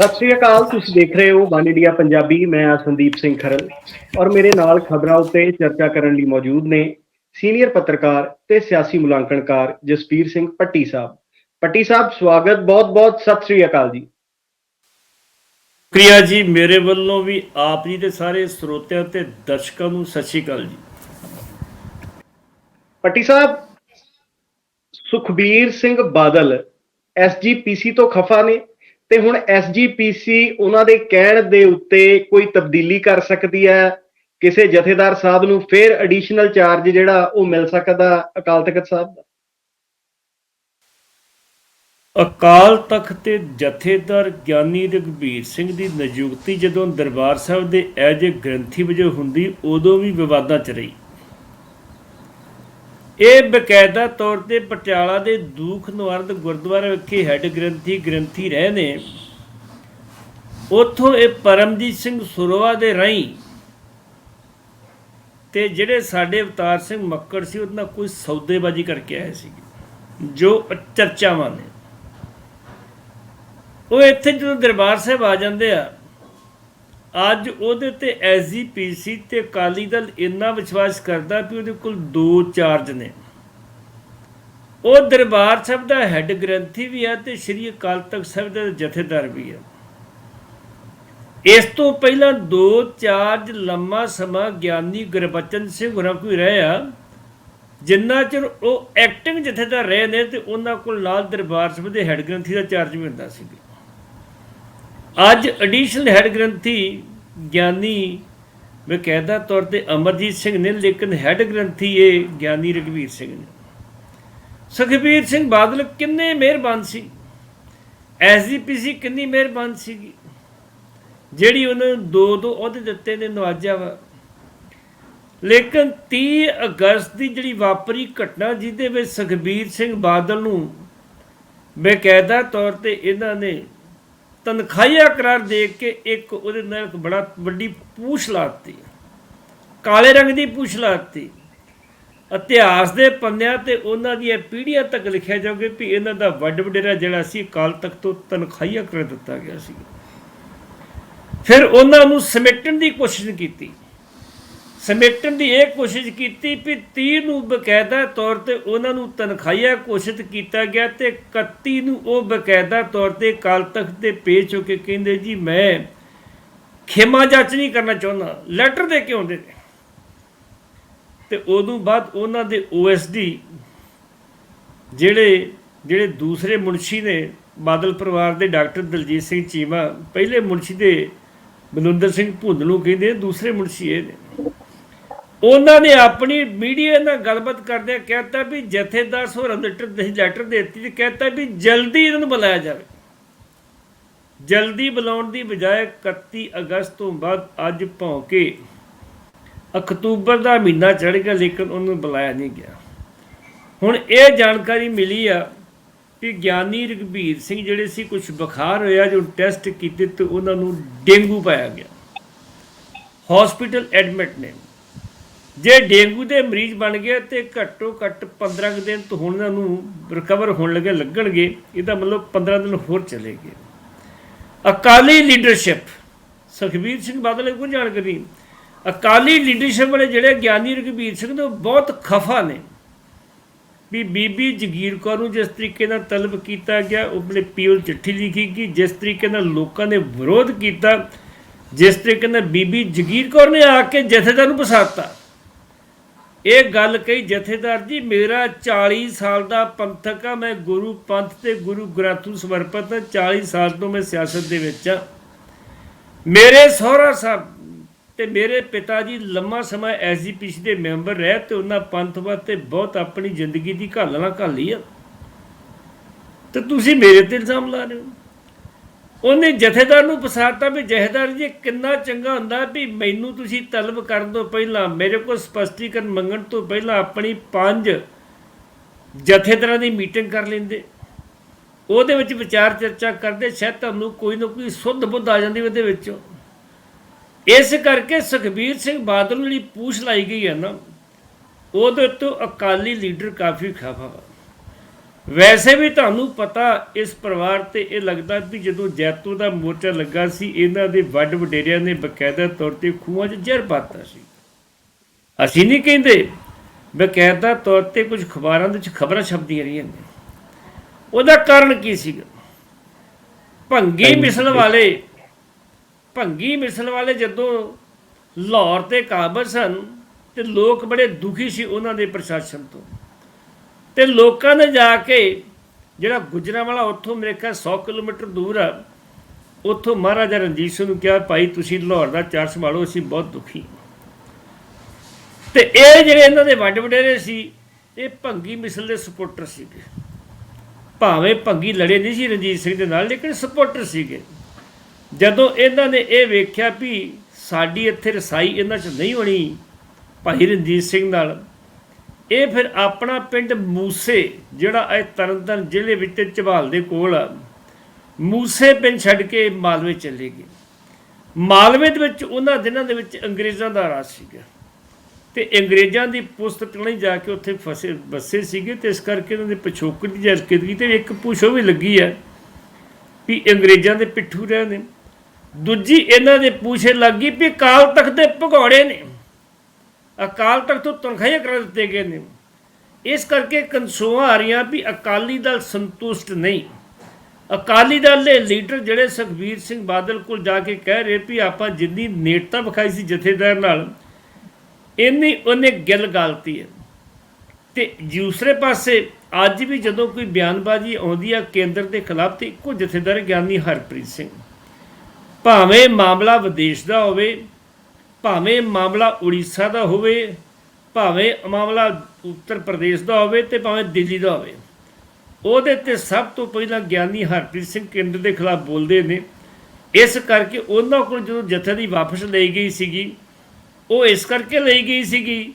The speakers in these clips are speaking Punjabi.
ਸਤਿ ਸ਼੍ਰੀ ਅਕਾਲ ਤੁਸੀਂ ਦੇਖ ਰਹੇ ਹੋ ਵਨ ਇੰਡੀਆ ਪੰਜਾਬੀ ਮੈਂ ਆ ਸੰਦੀਪ ਸਿੰਘ ਖਰਲ ਔਰ ਮੇਰੇ ਨਾਲ ਖਬਰਾਂ ਉੱਤੇ ਚਰਚਾ ਕਰਨ ਲਈ ਮੌਜੂਦ ਨੇ ਸੀਨੀਅਰ ਪੱਤਰਕਾਰ ਤੇ ਸਿਆਸੀ ਮੁਲਾਂਕਣਕਾਰ ਜਸਪੀਰ ਸਿੰਘ ਪੱਟੀ ਸਾਹਿਬ। ਪੱਟੀ ਸਾਹਿਬ ਸਵਾਗਤ ਬਹੁਤ-ਬਹੁਤ ਸਤਿ ਸ਼੍ਰੀ ਅਕਾਲ ਜੀ। ਸ਼ੁਕਰੀਆ ਜੀ ਮੇਰੇ ਵੱਲੋਂ ਵੀ ਆਪ ਜੀ ਦੇ ਸਾਰੇ ਸਰੋਤਿਆਂ ਤੇ ਦਰਸ਼ਕਾਂ ਨੂੰ ਸਤਿ ਸ਼੍ਰੀ ਅਕਾਲ ਜੀ। ਪੱਟੀ ਸਾਹਿਬ ਸੁਖਬੀਰ ਸਿੰਘ ਬਾਦਲ ਐਸਜੀਪੀਸੀ ਤੋਂ ਖਫਾ ਨੇ। ਤੇ ਹੁਣ ਐਸਜੀਪੀਸੀ ਉਹਨਾਂ ਦੇ ਕਹਿਣ ਦੇ ਉੱਤੇ ਕੋਈ ਤਬਦੀਲੀ ਕਰ ਸਕਦੀ ਹੈ? ਕਿਸੇ ਜਥੇਦਾਰ ਸਾਹਿਬ ਨੂੰ ਫਿਰ ਐਡੀਸ਼ਨਲ ਚਾਰਜ ਜਿਹੜਾ ਉਹ ਮਿਲ ਸਕਦਾ ਅਕਾਲ ਤਖਤ ਸਾਹਿਬ ਦਾ? ਅਕਾਲ ਤਖਤ ਤੇ ਜਥੇਦਾਰ ਗਿਆਨੀ ਰਘਬੀਰ ਸਿੰਘ ਦੀ ਨਿਯੁਕਤੀ ਜਦੋਂ ਦਰਬਾਰ ਸਾਹਿਬ ਦੇ ਐਜ ਏ ਗ੍ਰੰਥੀ ਵਜੋਂ ਹੁੰਦੀ, ਉਦੋਂ ਵੀ ਵਿਵਾਦਾਂ 'ਚ ਰਹੀ। ਇਹ ਬਕਾਇਦਾ ਤੌਰ ਤੇ ਪਟਿਆਲਾ ਦੇ ਦੂਖ ਨਿਵਾਰਦ ਗੁਰਦੁਆਰਾ ਵਿਖੇ ਹੈੱਡ ਗ੍ਰੰਥੀ ਗ੍ਰੰਥੀ ਰਹੇ ਨੇ। ਉੱਥੋਂ ਇਹ ਪਰਮਜੀਤ ਸਿੰਘ ਸੁਰਵਾ ਦੇ ਰਾਹੀਂ ਤੇ ਜਿਹੜੇ ਸਾਡੇ ਅਵਤਾਰ ਸਿੰਘ ਮੱਕੜ ਸੀ ਉਹਨਾਂ ਕੋਈ ਸੌਦੇਬਾਜ਼ੀ ਕਰਕੇ ਆਏ ਸੀ, ਜੋ ਚਰਚਾਵਾਂ ਨੇ। ਉਹ ਇੱਥੇ ਜਦੋਂ ਦਰਬਾਰ ਸਾਹਿਬ ਆ ਜਾਂਦੇ ਆ ਅੱਜ ਉਹਦੇ ਤੇ ਐਸਜੀਪੀਸੀ ਤੇ ਅਕਾਲੀ ਦਲ ਇੰਨਾ ਵਿਸ਼ਵਾਸ ਕਰਦਾ ਵੀ ਉਹਦੇ ਕੋਲ ਦੋ ਚਾਰਜ ਨੇ। ਉਹ ਦਰਬਾਰ ਸਾਹਿਬ ਦਾ ਹੈੱਡ ਗ੍ਰੰਥੀ ਵੀ ਹੈ ਤੇ ਸ੍ਰੀ ਅਕਾਲ ਤਖਤ ਸਾਹਿਬ ਦਾ ਜਥੇਦਾਰ ਵੀ ਹੈ ਇਸ ਤੋਂ ਪਹਿਲਾਂ ਦੋ ਚਾਰਜ ਲੰਮਾ ਸਮਾਂ ਗਿਆਨੀ ਗੁਰਬਚਨ ਸਿੰਘ ਹੋਰਾਂ ਕੋਈ ਰਹੇ ਆ, ਜਿੰਨਾ ਚਿਰ ਉਹ ਐਕਟਿੰਗ ਜਥੇਦਾਰ ਰਹੇ ਨੇ ਤੇ ਉਹਨਾਂ ਕੋਲ ਨਾਲ ਦਰਬਾਰ ਸਾਹਿਬ ਦੇ ਹੈੱਡ ਗ੍ਰੰਥੀ ਦਾ ਚਾਰਜ ਵੀ ਹੁੰਦਾ ਸੀ। ਅੱਜ ਐਡੀਸ਼ਨਲ ਹੈੱਡ ਗ੍ਰੰਥੀ ਗਿਆਨੀ ਬਕਾਇਦਾ ਤੌਰ ਤੇ ਅਮਰਜੀਤ ਸਿੰਘ ਨੇ, ਲੇਕਿਨ ਹੈੱਡ ਗ੍ਰੰਥੀ ਇਹ ਗਿਆਨੀ ਰਘਵੀਰ ਸਿੰਘ ਨੇ। ਸੁਖਬੀਰ ਸਿੰਘ ਬਾਦਲ ਕਿੰਨੇ ਮਿਹਰਬਾਨ ਸੀ। ਐਸਜੀਪੀਸੀ ਕਿੰਨੀ ਮਿਹਰਬਾਨ ਸੀਗੀ। ਜਿਹੜੀ ਉਹਨਾਂ ਨੂੰ ਦੋ ਦੋ ਅਹੁਦੇ ਦਿੱਤੇ ਨੇ, ਨਵਾਜਿਆ ਵਾ। ਲੇਕਿਨ 30 ਅਗਸਤ ਦੀ ਜਿਹੜੀ ਵਾਪਰੀ ਘਟਨਾ, ਜਿਹਦੇ ਵਿੱਚ ਸੁਖਬੀਰ ਸਿੰਘ ਬਾਦਲ ਨੂੰ ਬਕਾਇਦਾ ਤੌਰ ਤੇ ਇਹਨਾਂ ਨੇ ਤਨਖਾਹੀਆ ਕਰਾਰ ਦੇ ਕੇ ਇੱਕ ਉਹਦੇ ਨਾਲ ਇੱਕ ਬੜਾ ਵੱਡੀ ਪੂਛ ਲਾਤੀ। ਕਾਲੇ ਰੰਗ ਦੀ ਪੂਛ ਲਾਤੀ। ਇਤਿਹਾਸ ਦੇ ਪੰਨਿਆਂ ਤੇ ਉਹਨਾਂ ਦੀਆਂ ਪੀੜ੍ਹੀਆਂ ਤੱਕ ਲਿਖਿਆ ਜਾਊਗਾ ਵੀ ਇਹਨਾਂ ਦਾ ਵੱਡ ਵਡੇਰਾ ਜਿਹੜਾ ਸੀ, ਕਾਲ ਤੱਕ ਤੋਂ ਤਨਖਾਹੀਆ ਕਰ ਦਿੱਤਾ ਗਿਆ ਸੀ। ਫਿਰ ਉਹਨਾਂ ਨੂੰ ਸਮੇਟਣ ਦੀ ਕੋਸ਼ਿਸ਼ ਕੀਤੀ। ਸਮੇਟਣ ਦੀ ਇਹ ਕੋਸ਼ਿਸ਼ ਕੀਤੀ ਵੀ 30 ਨੂੰ ਬਕਾਇਦਾ ਤੌਰ ਤੇ ਉਹਨਾਂ ਨੂੰ ਤਨਖਾਹੀਆ ਘੋਸ਼ਿਤ ਕੀਤਾ ਗਿਆ ਤੇ 31 ਨੂੰ ਉਹ ਬਕਾਇਦਾ ਤੌਰ ਤੇ ਕਾਲ ਤਖਤ ਤੇ ਪੇਸ਼ ਹੋ ਕੇ ਕਹਿੰਦੇ ਜੀ, ਮੈਂ ਖੇਮਾ ਜਾਂਚ ਨਹੀਂ ਕਰਨਾ ਚਾਹੁੰਦਾ, ਲੈਟਰ ਦੇ ਕੇ ਆਉਂਦੇ ਨੇ। ਤੇ ਉਦੋਂ ਬਾਅਦ ਉਹਨਾਂ ਦੇ ਓਐਸਡੀ ਜਿਹੜੇ ਜਿਹੜੇ ਦੂਸਰੇ ਮੁਨਸ਼ੀ ਨੇ, ਬਾਦਲ ਪਰਿਵਾਰ ਦੇ ਡਾਕਟਰ ਦਲਜੀਤ ਸਿੰਘ ਚੀਮਾ, ਪਹਿਲੇ ਮੁਨਸ਼ੀ ਦੇ ਬਲੁੰਦਰ ਸਿੰਘ ਭੁੰਦ ਨੂੰ ਕਹਿੰਦੇ ਦੂਸਰੇ ਮੁਨਸ਼ੀ ਇਹ ਨੇ। ਉਹਨਾਂ ਨੇ ਆਪਣੀ ਮੀਡੀਆ ਨਾਲ ਗੱਲਬਾਤ ਕਰਦਿਆਂ ਕਹਿਤਾ ਵੀ ਜਥੇਦਾਰ ਸੋਹਰਾ ਲੈਟਰ ਦੇ ਲੈਟਰ ਦੇ ਦਿੱਤੀ ਤੇ ਕਹਿਤਾ ਵੀ ਜਲਦੀ ਇਹਨਾਂ ਨੂੰ ਬੁਲਾਇਆ ਜਾਵੇ। ਜਲਦੀ ਬੁਲਾਉਣ ਦੀ ਬਜਾਏ 31 ਅਗਸਤ ਤੋਂ ਬਾਅਦ ਅੱਜ ਭੌਂਕੇ ਅਕਤੂਬਰ ਦਾ ਮਹੀਨਾ ਚੜ ਗਿਆ, ਲੇਕਿਨ ਉਹਨੂੰ ਬੁਲਾਇਆ ਨਹੀਂ ਗਿਆ। ਹੁਣ ਇਹ ਜਾਣਕਾਰੀ ਮਿਲੀ ਆ ਕਿ ਗਿਆਨੀ ਰਘਬੀਰ ਸਿੰਘ ਜਿਹੜੇ ਸੀ ਕੁਝ ਬੁਖਾਰ ਹੋਇਆ ਜੋ ਟੈਸਟ ਕੀਤੇ ਤੇ ਉਹਨਾਂ ਨੂੰ ਡੇਂਗੂ ਪਾਇਆ ਗਿਆ। ਹਸਪੀਟਲ ਐਡਮਿਟ ਨੇ। ਜੇ ਡੇਂਗੂ ਦੇ ਮਰੀਜ਼ ਬਣ ਗਏ ਤੇ ਘੱਟੋ ਘੱਟ 15 ਕੁ ਦਿਨ ਤੋਂ ਹੁਣ ਇਹਨਾਂ ਨੂੰ ਰਿਕਵਰ ਹੋਣ ਲੱਗੇ, ਲੱਗਣਗੇ। ਇਹਦਾ ਮਤਲਬ 15 ਦਿਨ ਹੋਰ ਚਲੇਗੇ। ਅਕਾਲੀ ਲੀਡਰਸ਼ਿਪ ਸੁਖਬੀਰ ਸਿੰਘ ਬਾਦਲ ਕੋਈ ਜਾਣਕਾਰੀ ਅਕਾਲੀ ਲੀਡਰਸ਼ਿਪ ਵਾਲੇ ਜਿਹੜੇ ਗਿਆਨੀ ਰਘਬੀਰ ਸਿੰਘ ਨੇ, ਉਹ ਬਹੁਤ ਖਫਾ ਨੇ। ਵੀ ਬੀਬੀ ਜਗੀਰ ਕੌਰ ਨੂੰ ਜਿਸ ਤਰੀਕੇ ਨਾਲ ਤਲਬ ਕੀਤਾ ਗਿਆ, ਉਹ ਆਪਣੇ ਪੀਓ ਚਿੱਠੀ ਲਿਖੀ ਗਈ, ਜਿਸ ਤਰੀਕੇ ਨਾਲ ਲੋਕਾਂ ਨੇ ਵਿਰੋਧ ਕੀਤਾ, ਜਿਸ ਤਰੀਕੇ ਨਾਲ ਬੀਬੀ ਜਗੀਰ ਕੌਰ ਨੇ ਆ ਕੇ ਜਥੇਦਾਰ ਨੂੰ ਫਸਾਤਾ। ਇਹ ਗੱਲ ਕਹੀ ਜਥੇਦਾਰ ਜੀ, ਮੇਰਾ 40 ਸਾਲ ਦਾ ਪੰਥਕ ਆ, ਮੈਂ ਗੁਰੂ ਪੰਥ ਤੇ ਗੁਰੂ ਗ੍ਰੰਥ ਨੂੰ ਸਮਰਪਿਤ ਹਾਂ। 40 ਸਾਲ ਤੋਂ ਮੈਂ ਸਿਆਸਤ ਦੇ ਵਿੱਚ ਆ। ਮੇਰੇ ਸਹੁਰਾ ਸਾਹਿਬ ਤੇ ਮੇਰੇ ਪਿਤਾ ਜੀ ਲੰਮਾ ਸਮਾਂ ਐਸਜੀਪੀਸੀ ਦੇ ਮੈਂਬਰ ਰਹੇ ਤੇ ਉਹਨਾਂ ਪੰਥ ਵਾਸਤੇ ਬਹੁਤ ਆਪਣੀ ਜ਼ਿੰਦਗੀ ਦੀ ਘਾਲਣਾ ਘਾਲੀ ਆ। ਤੇ ਤੁਸੀਂ ਮੇਰੇ ਤੇ ਇਲਜ਼ਾਮ ਲਾ ਰਹੇ ਹੋ। ਉਹਨੇ ਜਥੇਦਾਰ ਨੂੰ ਫਸਾਤਾ ਵੀ ਜਥੇਦਾਰ ਜੀ, ਕਿੰਨਾ ਚੰਗਾ ਹੁੰਦਾ ਵੀ ਮੈਨੂੰ ਤੁਸੀਂ ਤਲਬ ਕਰਨ ਤੋਂ ਪਹਿਲਾਂ, ਮੇਰੇ ਕੋਲ ਸਪਸ਼ਟੀਕਰਨ ਮੰਗਣ ਤੋਂ ਪਹਿਲਾਂ ਆਪਣੀ ਪੰਜ ਜਥੇਦਾਰਾਂ ਦੀ ਮੀਟਿੰਗ ਕਰ ਲੈਂਦੇ। ਉਹਦੇ ਵਿੱਚ ਵਿਚਾਰ ਚਰਚਾ ਕਰਦੇ, ਸ਼ਾਇਦ ਤੁਹਾਨੂੰ ਕੋਈ ਨਾ ਕੋਈ ਸੁੱਧ ਬੁੱਧ ਆ ਜਾਂਦੀ ਉਹਦੇ ਵਿੱਚੋਂ। ਇਸ ਕਰਕੇ ਸੁਖਬੀਰ ਸਿੰਘ ਬਾਦਲ ਨੂੰ ਜਿਹੜੀ ਪੂਛ ਲਾਈ ਗਈ ਹੈ ਨਾ, ਉਹਦੇ ਤੋਂ ਅਕਾਲੀ ਲੀਡਰ ਕਾਫੀ ਖਫਾ ਵੈਸੇ ਵੀ ਤੁਹਾਨੂੰ ਪਤਾ ਇਸ ਪਰਿਵਾਰ ਤੇ ਇਹ ਲੱਗਦਾ ਵੀ ਜਦੋਂ ਜੈਤੋ ਦਾ ਮੋਰਚਾ ਲੱਗਾ ਸੀ ਇਹਨਾਂ ਦੇ ਵੱਡ ਵਡੇਰਿਆਂ ਨੇ ਬਕਾਇਦਾ ਤੌਰ ਤੇ ਖੂਹਾਂ 'ਚ ਜ਼ਹਿਰ ਪਾਤਾ ਸੀ। ਅਸੀਂ ਨਹੀਂ ਕਹਿੰਦੇ ਬਕਾਇਦਾ ਤੌਰ ਤੇ ਕੁਝ ਖਬਰਾਂ ਦੇ ਵਿੱਚ ਖਬਰਾਂ ਛਪਦੀਆਂ ਰਹੀਆਂ ਨੇ। ਉਹਦਾ ਕਾਰਨ ਕੀ ਸੀਗਾ? ਭੰਗੀ ਮਿਸਲ ਵਾਲੇ ਭੰਗੀ ਮਿਸਲ ਵਾਲੇ ਜਦੋਂ ਲਾਹੌਰ ਤੇ ਕਾਬਲ ਸਨ ਤੇ ਲੋਕ ਬੜੇ ਦੁਖੀ ਸੀ ਉਹਨਾਂ ਦੇ ਪ੍ਰਸ਼ਾਸਨ ਤੋਂ। ਤੇ ਲੋਕਾਂ ਨੇ ਜਾ ਕੇ ਜਿਹੜਾ ਗੁਜਰਾਂਵਾਲਾ ਉੱਥੋਂ ਮੇਰੇ ਖਿਆਲ 100 ਕਿਲੋਮੀਟਰ ਦੂਰ ਆ, ਉੱਥੋਂ ਮਹਾਰਾਜਾ ਰਣਜੀਤ ਸਿੰਘ ਨੂੰ ਕਿਹਾ, ਭਾਈ ਤੁਸੀਂ ਲਾਹੌਰ ਦਾ ਚਾਰ ਸੰਭਾਲੋ, ਅਸੀਂ ਬਹੁਤ ਦੁਖੀ ਤੇ ਇਹ ਜਿਹੜੇ ਇਹਨਾਂ ਦੇ ਵੱਡ ਵਡੇਰੇ ਸੀ, ਇਹ ਭੰਗੀ ਮਿਸਲ ਦੇ ਸਪੋਰਟਰ ਸੀਗੇ। ਭਾਵੇਂ ਭੰਗੀ ਲੜੇ ਨਹੀਂ ਸੀ ਰਣਜੀਤ ਸਿੰਘ ਦੇ ਨਾਲ, ਲੇਕਿਨ ਸਪੋਰਟਰ ਸੀਗੇ। ਜਦੋਂ ਇਹਨਾਂ ਨੇ ਇਹ ਵੇਖਿਆ ਵੀ ਸਾਡੀ ਇੱਥੇ ਰਸਾਈ ਇਹਨਾਂ 'ਚ ਨਹੀਂ ਹੋਣੀ, ਭਾਈ ਰਣਜੀਤ ਸਿੰਘ ਨਾਲ ਇਹ ਫਿਰ ਆਪਣਾ ਪਿੰਡ ਮੂਸੇ, ਜਿਹੜਾ ਇਹ ਤਰਨਤਾਰਨ ਜ਼ਿਲ੍ਹੇ ਵਿੱਚ ਤੇ ਝਬਾਲ ਦੇ ਕੋਲ ਆ। ਮੂਸੇ ਪਿੰਡ ਛੱਡ ਕੇ ਮਾਲਵੇ ਚਲੇ ਗਏ। ਮਾਲਵੇ ਦੇ ਵਿੱਚ ਉਹਨਾਂ ਦਿਨਾਂ ਦੇ ਵਿੱਚ ਅੰਗਰੇਜ਼ਾਂ ਦਾ ਰਾਜ ਸੀਗਾ। ਤੇ ਅੰਗਰੇਜ਼ਾਂ ਦੀ ਪੁਸਤਕ ਨਹੀਂ ਜਾ ਕੇ ਉੱਥੇ ਫਸੇ ਬਸੇ ਸੀਗੇ ਤੇ ਇਸ ਕਰਕੇ ਉਹਨਾਂ ਦੇ ਪਿਛੋਕੜ ਦੀ ਜਰਕਤ ਕੀ ਤੇ ਇੱਕ ਪੁੱਛੋ ਵੀ ਲੱਗੀ ਹੈ ਵੀ ਅੰਗਰੇਜ਼ਾਂ ਦੇ ਪਿੱਠੂ ਰਹੇ ਨੇ। ਦੂਜੀ ਇਹਨਾਂ ਦੇ ਪੂਛੇ ਲੱਗੀ ਵੀ ਕਾਲ ਤਖਤ ਦੇ ਭਗੌੜੇ ਨੇ। ਅਕਾਲ ਤਖਤ ਤੋਂ ਤਨਖਾਹੀਆਂ ਕਰਾ ਦਿੱਤੇ ਗਏ ਨੇ। ਇਸ ਕਰਕੇ ਕੰਸੋਆਂ ਆ ਰਹੀਆਂ ਵੀ ਅਕਾਲੀ ਦਲ ਸੰਤੁਸ਼ਟ ਨਹੀਂ। ਅਕਾਲੀ ਦਲ ਦੇ ਲੀਡਰ ਜਿਹੜੇ ਸੁਖਬੀਰ ਸਿੰਘ ਬਾਦਲ ਕੋਲ ਜਾ ਕੇ ਕਹਿ ਰਹੇ ਵੀ ਆਪਾਂ ਜਿੰਨੀ ਨੇੜਤਾ ਵਿਖਾਈ ਸੀ ਜਥੇਦਾਰ ਨਾਲ, ਇੰਨੀ ਉਹਨੇ ਗਿੱਲ ਗਾਲਤੀ ਹੈ। ਤੇ ਦੂਸਰੇ ਪਾਸੇ ਅੱਜ ਵੀ ਜਦੋਂ ਕੋਈ ਬਿਆਨਬਾਜ਼ੀ ਆਉਂਦੀ ਆ ਕੇਂਦਰ ਦੇ ਖਿਲਾਫ ਤੇ ਇੱਕੋ ਜਥੇਦਾਰ ਗਿਆਨੀ ਹਰਪ੍ਰੀਤ ਸਿੰਘ। ਭਾਵੇਂ ਮਾਮਲਾ ਵਿਦੇਸ਼ ਦਾ ਹੋਵੇ ਭਾਵੇਂ ਮਾਮਲਾ ਉੜੀਸਾ ਦਾ ਹੋਵੇ, ਭਾਵੇਂ ਮਾਮਲਾ ਉੱਤਰ ਪ੍ਰਦੇਸ਼ ਦਾ ਹੋਵੇ ਤੇ ਭਾਵੇਂ ਦਿੱਲੀ ਦਾ ਹੋਵੇ। ਉਹਦੇ ਤੇ ਸਭ ਤੋਂ ਪਹਿਲਾਂ ਗਿਆਨੀ ਹਰਪ੍ਰੀਤ ਸਿੰਘ ਕੇਂਦਰ ਦੇ ਖਿਲਾਫ ਬੋਲਦੇ ਨੇ। ਇਸ ਕਰਕੇ ਉਹਨਾਂ ਕੋਲ ਜਦੋਂ ਜਥੇ ਦੀ ਵਾਪਸ ਲਈ ਗਈ ਸੀਗੀ, ਉਹ ਇਸ ਕਰਕੇ ਲਈ ਗਈ ਸੀਗੀ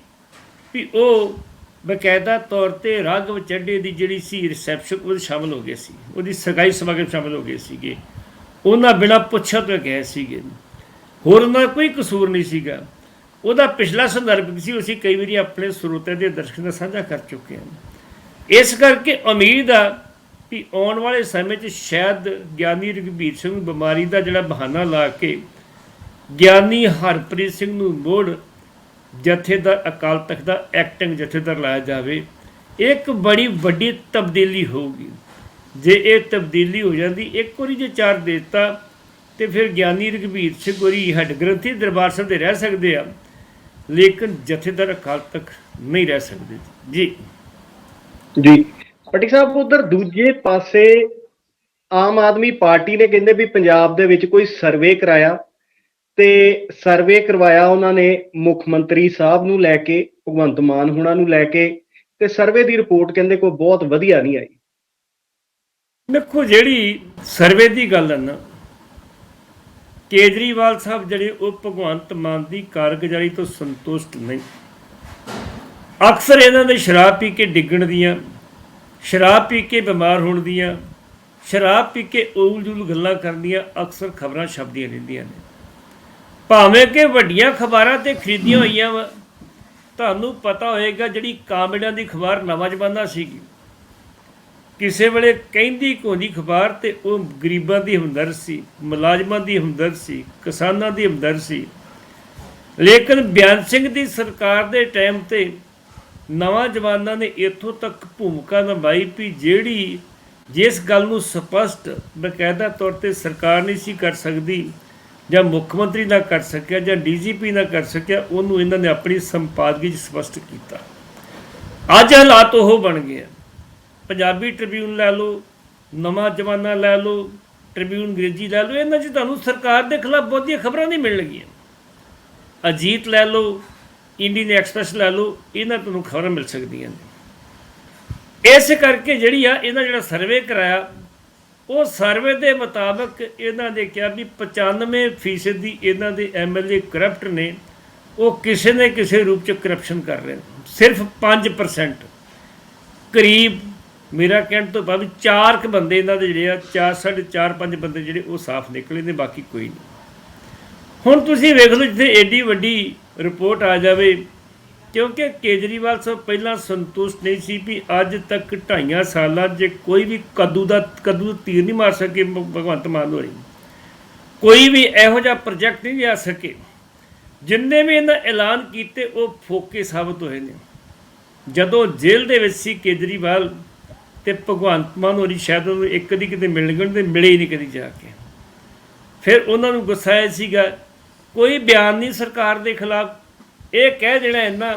ਵੀ ਉਹ ਬਕਾਇਦਾ ਤੌਰ ਤੇ ਰਾਘਵ ਚੱਡੇ ਦੀ ਜਿਹੜੀ ਸੀ ਰਿਸੈਪਸ਼ਨ ਉਹ ਸ਼ਾਮਲ ਹੋ ਗਏ ਸੀ। ਉਹਦੀ ਸਗਾਈ ਸਮਾਗਮ ਸ਼ਾਮਲ ਹੋ ਗਏ ਸੀਗੇ। ਉਹਨਾਂ ਬਿਨਾ ਪੁੱਛਿਆ ਤੋਂ ਗਏ ਸੀਗੇ। ਹੋਰ ਉਹਨਾਂ ਦਾ ਕੋਈ ਕਸੂਰ ਨਹੀਂ ਸੀਗਾ। ਉਹਦਾ ਪਿਛਲਾ ਸੰਦਰਭ ਸੀ, ਅਸੀਂ ਕਈ ਵਾਰੀ ਆਪਣੇ ਸਰੋਤਿਆਂ ਦੇ ਦਰਸ਼ਕਾਂ ਨਾਲ ਸਾਂਝਾ ਕਰ ਚੁੱਕੇ ਹਾਂ। ਇਸ ਕਰਕੇ ਉਮੀਦ ਆ ਕਿ ਆਉਣ ਵਾਲੇ ਸਮੇਂ 'ਚ ਸ਼ਾਇਦ ਗਿਆਨੀ ਰਘਬੀਰ ਸਿੰਘ ਬਿਮਾਰੀ ਦਾ ਜਿਹੜਾ ਬਹਾਨਾ ਲਾ ਕੇ ਗਿਆਨੀ ਹਰਪ੍ਰੀਤ ਸਿੰਘ ਨੂੰ ਮੋੜ ਜਥੇਦਾਰ, ਅਕਾਲ ਤਖਤ ਦਾ ਐਕਟਿੰਗ ਜਥੇਦਾਰ ਲਾਇਆ ਜਾਵੇ ਇੱਕ ਬੜੀ ਵੱਡੀ ਤਬਦੀਲੀ ਹੋਊਗੀ। ਜੇ ਇਹ ਤਬਦੀਲੀ ਹੋ ਜਾਂਦੀ, ਇੱਕ ਵਾਰੀ ਜੇ ਚਾਰ ਦੇਤਾ ਤੇ ਫਿਰ ਗਿਆਨੀ ਰਘਬੀਰ ਸਿੰਘ ਹੋਰੀ ਹੱਡ ਗ੍ਰੰਥੀ ਦਰਬਾਰ ਸਾਹਿਬ ਦੇ ਰਹਿ ਸਕਦੇ ਆ ਲੇਕਿਨ ਜਥੇਦਾਰ ਅਕਾਲ ਤੱਕ ਨਹੀਂ ਰਹਿ ਸਕਦੇ। ਜੀ। ਜੀ। ਪਟਿਕ ਸਾਹਿਬ ਉਧਰ ਦੂਜੇ ਪਾਸੇ ਆਮ ਆਦਮੀ ਪਾਰਟੀ ਨੇ ਕਹਿੰਦੇ ਵੀ ਪੰਜਾਬ ਦੇ ਵਿੱਚ ਕੋਈ ਸਰਵੇ ਕਰਾਇਆ ਤੇ ਸਰਵੇ ਕਰਵਾਇਆ ਉਹਨਾਂ ਨੇ ਮੁੱਖ ਮੰਤਰੀ ਸਾਹਿਬ ਨੂੰ ਲੈ ਕੇ ਭਗਵੰਤ ਮਾਨ ਹੁਣਾਂ ਨੂੰ ਲੈ ਕੇ ਤੇ ਸਰਵੇ ਦੀ ਰਿਪੋਰਟ ਕਹਿੰਦੇ ਕੋਈ ਬਹੁਤ ਵਧੀਆ ਨਹੀਂ ਆਈ। ਦੇਖੋ ਜਿਹੜੀ ਸਰਵੇ ਦੀ ਗੱਲ ਹੈ ਨਾ ਕੇਜਰੀਵਾਲ ਸਾਹਿਬ ਜਿਹੜੇ ਉਹ ਭਗਵੰਤ ਮਾਨ ਦੀ ਕਾਰਗੁਜ਼ਾਰੀ ਤੋਂ ਸੰਤੁਸ਼ਟ ਨਹੀਂ। ਅਕਸਰ ਇਹਨਾਂ ਦੇ ਸ਼ਰਾਬ ਪੀ ਕੇ ਡਿੱਗਣ ਦੀਆਂ, ਸ਼ਰਾਬ ਪੀ ਕੇ ਬਿਮਾਰ ਹੋਣ ਦੀਆਂ, ਸ਼ਰਾਬ ਪੀ ਕੇ ਉਲਝੁਲ ਗੱਲਾਂ ਕਰਨ ਦੀਆਂ ਅਕਸਰ ਖਬਰਾਂ ਛਪਦੀਆਂ ਰਹਿੰਦੀਆਂ ਨੇ। ਭਾਵੇਂ ਕਿ ਵੱਡੀਆਂ ਖਬਰਾਂ ਤੇ ਖਰੀਦੀਆਂ ਹੋਈਆਂ ਵਾ, ਤੁਹਾਨੂੰ ਪਤਾ ਹੋਏਗਾ ਜਿਹੜੀ ਕਾਮੇਡੀਆਂ ਦੀ ਖਬਰ ਨਵਾਂ ਜ਼ਮਾਨਾ ਸੀਗੀ। ਕਿਸੇ ਵੇਲੇ ਕਹਿੰਦੀ ਕੋਂਦੀ ਖਬਰ ਤੇ ਉਹ ਗਰੀਬਾਂ ਦੀ ਹਮਦਰਦ ਸੀ, ਮੁਲਾਜ਼ਮਾਂ ਦੀ ਹਮਦਰਦ ਸੀ, ਕਿਸਾਨਾਂ ਦੀ ਹਮਦਰਦ ਸੀ। ਲੇਕਿਨ ਬਿਆਨ ਸਿੰਘ ਦੀ ਸਰਕਾਰ ਦੇ ਟਾਈਮ ਤੇ ਨਵਾਂ ਜਵਾਨਾਂ ਨੇ ਇੱਥੋਂ ਤੱਕ ਭੂਮਿਕਾ ਨਿਭਾਈ ਵੀ ਜਿਹੜੀ ਜਿਸ ਗੱਲ ਨੂੰ ਸਪਸ਼ਟ ਬਕਾਇਦਾ ਤੌਰ ਤੇ ਸਰਕਾਰ ਨਹੀਂ ਸੀ ਕਰ ਸਕਦੀ, ਜਾਂ ਮੁੱਖ ਮੰਤਰੀ ਨਾ ਕਰ ਸਕਿਆ, ਜਾਂ ਡੀਜੀਪੀ ਨਾ ਕਰ ਸਕਿਆ, ਉਹਨੂੰ ਇਹਨਾਂ ਨੇ ਆਪਣੀ ਸੰਪਾਦਗੀ 'ਚ ਸਪਸ਼ਟ ਕੀਤਾ। ਅੱਜ ਹਾਲਾਤ ਉਹ ਬਣ ਗਏ ਪੰਜਾਬੀ ਟ੍ਰਿਬਿਊਨ ਲੈ ਲਓ, ਨਵਾਂ ਜਮਾਨਾ ਲੈ ਲਓ, ਟ੍ਰਿਬਿਊਨ ਅੰਗਰੇਜ਼ੀ ਲੈ ਲਓ, ਇਹਨਾਂ 'ਚ ਤੁਹਾਨੂੰ ਸਰਕਾਰ ਦੇ ਖਿਲਾਫ ਬਹੁਤੀਆਂ ਖਬਰਾਂ ਨਹੀਂ ਮਿਲਣਗੀਆਂ ਅਜੀਤ ਲੈ ਲਓ, ਇੰਡੀਅਨ ਐਕਸਪ੍ਰੈਸ ਲੈ ਲਓ, ਇਹਨਾਂ ਤੁਹਾਨੂੰ ਖਬਰਾਂ ਮਿਲ ਸਕਦੀਆਂ ਨੇ। ਇਸ ਕਰਕੇ ਜਿਹੜੀ ਆ, ਇਹਨਾਂ ਜਿਹੜਾ ਸਰਵੇ ਕਰਾਇਆ, ਉਹ ਸਰਵੇ ਦੇ ਮੁਤਾਬਕ ਇਹਨਾਂ ਨੇ ਕਿਹਾ ਵੀ 95% ਦੀ ਇਹਨਾਂ ਦੇ ਐਮਐਲਏ ਕਰਪਟ ਨੇ, ਉਹ ਕਿਸੇ ਨਾ ਕਿਸੇ ਰੂਪ ਚ ਕਰਪਸ਼ਨ ਕਰ ਰਹੇ ਨੇ। ਸਿਰਫ 5% ਕਰੀਬ ਮੇਰਾ ਕਹਿਣ ਤੋਂ ਬਾਅਦ ਚਾਰ ਕ ਬੰਦੇ ਇਹਨਾਂ ਦੇ ਜਿਹੜੇ ਆ 4 4.5 5 ਬੰਦੇ ਜਿਹੜੇ ਉਹ ਸਾਫ਼ ਨਿਕਲੇ ਨੇ, ਬਾਕੀ ਕੋਈ ਨਹੀਂ। ਹੁਣ ਤੁਸੀਂ ਵੇਖ ਲਓ ਜਿੱਥੇ ਏਡੀ ਵੱਡੀ ਰਿਪੋਰਟ ਆ ਜਾਵੇ, ਕਿਉਂਕਿ ਕੇਜਰੀਵਾਲ ਸਾਹਿਬ ਪਹਿਲਾਂ ਸੰਤੁਸ਼ਟ ਨਹੀਂ ਸੀ ਵੀ ਅੱਜ ਤੱਕ ਢਾਈਆਂ ਸਾਲਾਂ 'ਚ ਕੋਈ ਵੀ ਕੱਦੂ ਦਾ ਕੱਦੂ ਦਾ ਤੀਰ ਨਹੀਂ ਮਾਰ ਸਕੇ ਭਗਵੰਤ ਮਾਨ ਹੋਰੀ। ਕੋਈ ਵੀ ਇਹੋ ਜਿਹਾ ਪ੍ਰੋਜੈਕਟ ਨਹੀਂ ਲਿਆ ਸਕੇ। ਜਿੰਨੇ ਵੀ ਇਹਨਾਂ ਐਲਾਨ ਕੀਤੇ, ਉਹ ਫੋਕੇ ਸਾਬਤ ਹੋਏ ਨੇ। ਜਦੋਂ ਜੇਲ੍ਹ ਦੇ ਵਿੱਚ ਸੀ ਕੇਜਰੀਵਾਲ ਤੇ ਭਗਵੰਤ ਮਾਨ ਹੋਰੀ ਸ਼ਾਇਦ ਉਹਨੂੰ ਇੱਕ ਕਦੀ ਕਿਤੇ ਮਿਲਣ ਗਏ ਤੇ ਮਿਲੇ ਹੀ ਨਹੀਂ ਕਦੀ ਜਾ ਕੇ। ਫਿਰ ਉਹਨਾਂ ਨੂੰ ਗੁੱਸਾ ਆਇਆ ਸੀਗਾ, ਕੋਈ ਬਿਆਨ ਨਹੀਂ ਸਰਕਾਰ ਦੇ ਖਿਲਾਫ। ਇਹ ਕਹਿ ਦੇਣਾ ਇੰਨਾ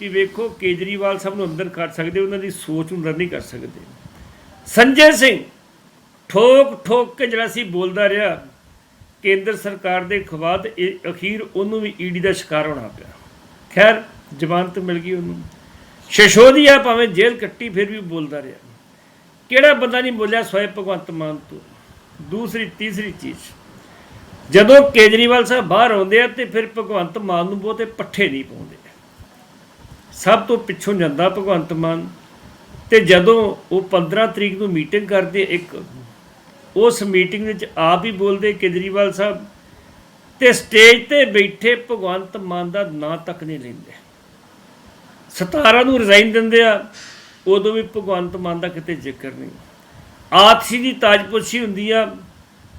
ਕਿ ਵੇਖੋ, ਕੇਜਰੀਵਾਲ ਸਾਹਿਬ ਨੂੰ ਅੰਦਰ ਕਰ ਸਕਦੇ, ਉਹਨਾਂ ਦੀ ਸੋਚ ਨੂੰ ਅੰਦਰ ਨਹੀਂ ਕਰ ਸਕਦੇ। ਸੰਜੇ ਸਿੰਘ ਠੋਕ ਠੋਕ ਕੇ ਜਿਹੜਾ ਸੀ ਬੋਲਦਾ ਰਿਹਾ, ਕੇਂਦਰ ਸਰਕਾਰ ਦੇ ਖਵਾਦ ਅਖੀਰ ਉਹਨੂੰ ਵੀ ਈਡੀ ਦਾ ਸ਼ਿਕਾਰ ਹੋਣਾ ਪਿਆ। ਖੈਰ, ਜ਼ਮਾਨਤ ਮਿਲ ਗਈ ਉਹਨੂੰ। ਸ਼ਸ਼ੋਦੀਆ ਭਾਵੇਂ ਜੇਲ੍ਹ ਕੱਟੀ, ਫਿਰ ਵੀ ਬੋਲਦਾ ਰਿਹਾ। ਕਿਹੜਾ ਬੰਦਾ ਨਹੀਂ ਬੋਲਿਆ ਸੋਏ ਭਗਵੰਤ ਮਾਨ ਤੋਂ? ਦੂਸਰੀ, ਤੀਸਰੀ ਚੀਜ਼। ਜਦੋਂ ਕੇਜਰੀਵਾਲ ਸਾਹਿਬ ਬਾਹਰ ਆਉਂਦੇ ਆ ਤੇ ਫਿਰ ਭਗਵੰਤ ਮਾਨ ਨੂੰ ਬਹੁਤੇ ਪੱਠੇ ਨਹੀਂ ਪਾਉਂਦੇ। ਸਭ ਤੋਂ ਪਿੱਛੋਂ ਜਾਂਦਾ ਭਗਵੰਤ ਮਾਨ। ਤੇ ਜਦੋਂ ਉਹ 15 ਤਰੀਕ ਨੂੰ ਮੀਟਿੰਗ ਕਰਦੇ ਇੱਕ ਉਸ ਮੀਟਿੰਗ ਵਿੱਚ ਆਪ ਹੀ ਬੋਲਦੇ ਕੇਜਰੀਵਾਲ ਸਾਹਿਬ, ਤੇ ਸਟੇਜ ਤੇ ਬੈਠੇ ਭਗਵੰਤ ਮਾਨ ਦਾ ਨਾਂ ਤੱਕ ਨਹੀਂ ਲੈਂਦੇ। 17 ਨੂੰ ਰਿਜ਼ਾਈਨ ਦਿੰਦੇ ਆ ਉਦੋਂ ਵੀ ਭਗਵੰਤ ਮਾਨ ਦਾ ਕਿਤੇ ਜ਼ਿਕਰ ਨਹੀਂ। ਆਤਸ਼ੀ ਦੀ ਤਾਜਪੋਸ਼ੀ ਹੁੰਦੀ ਆ,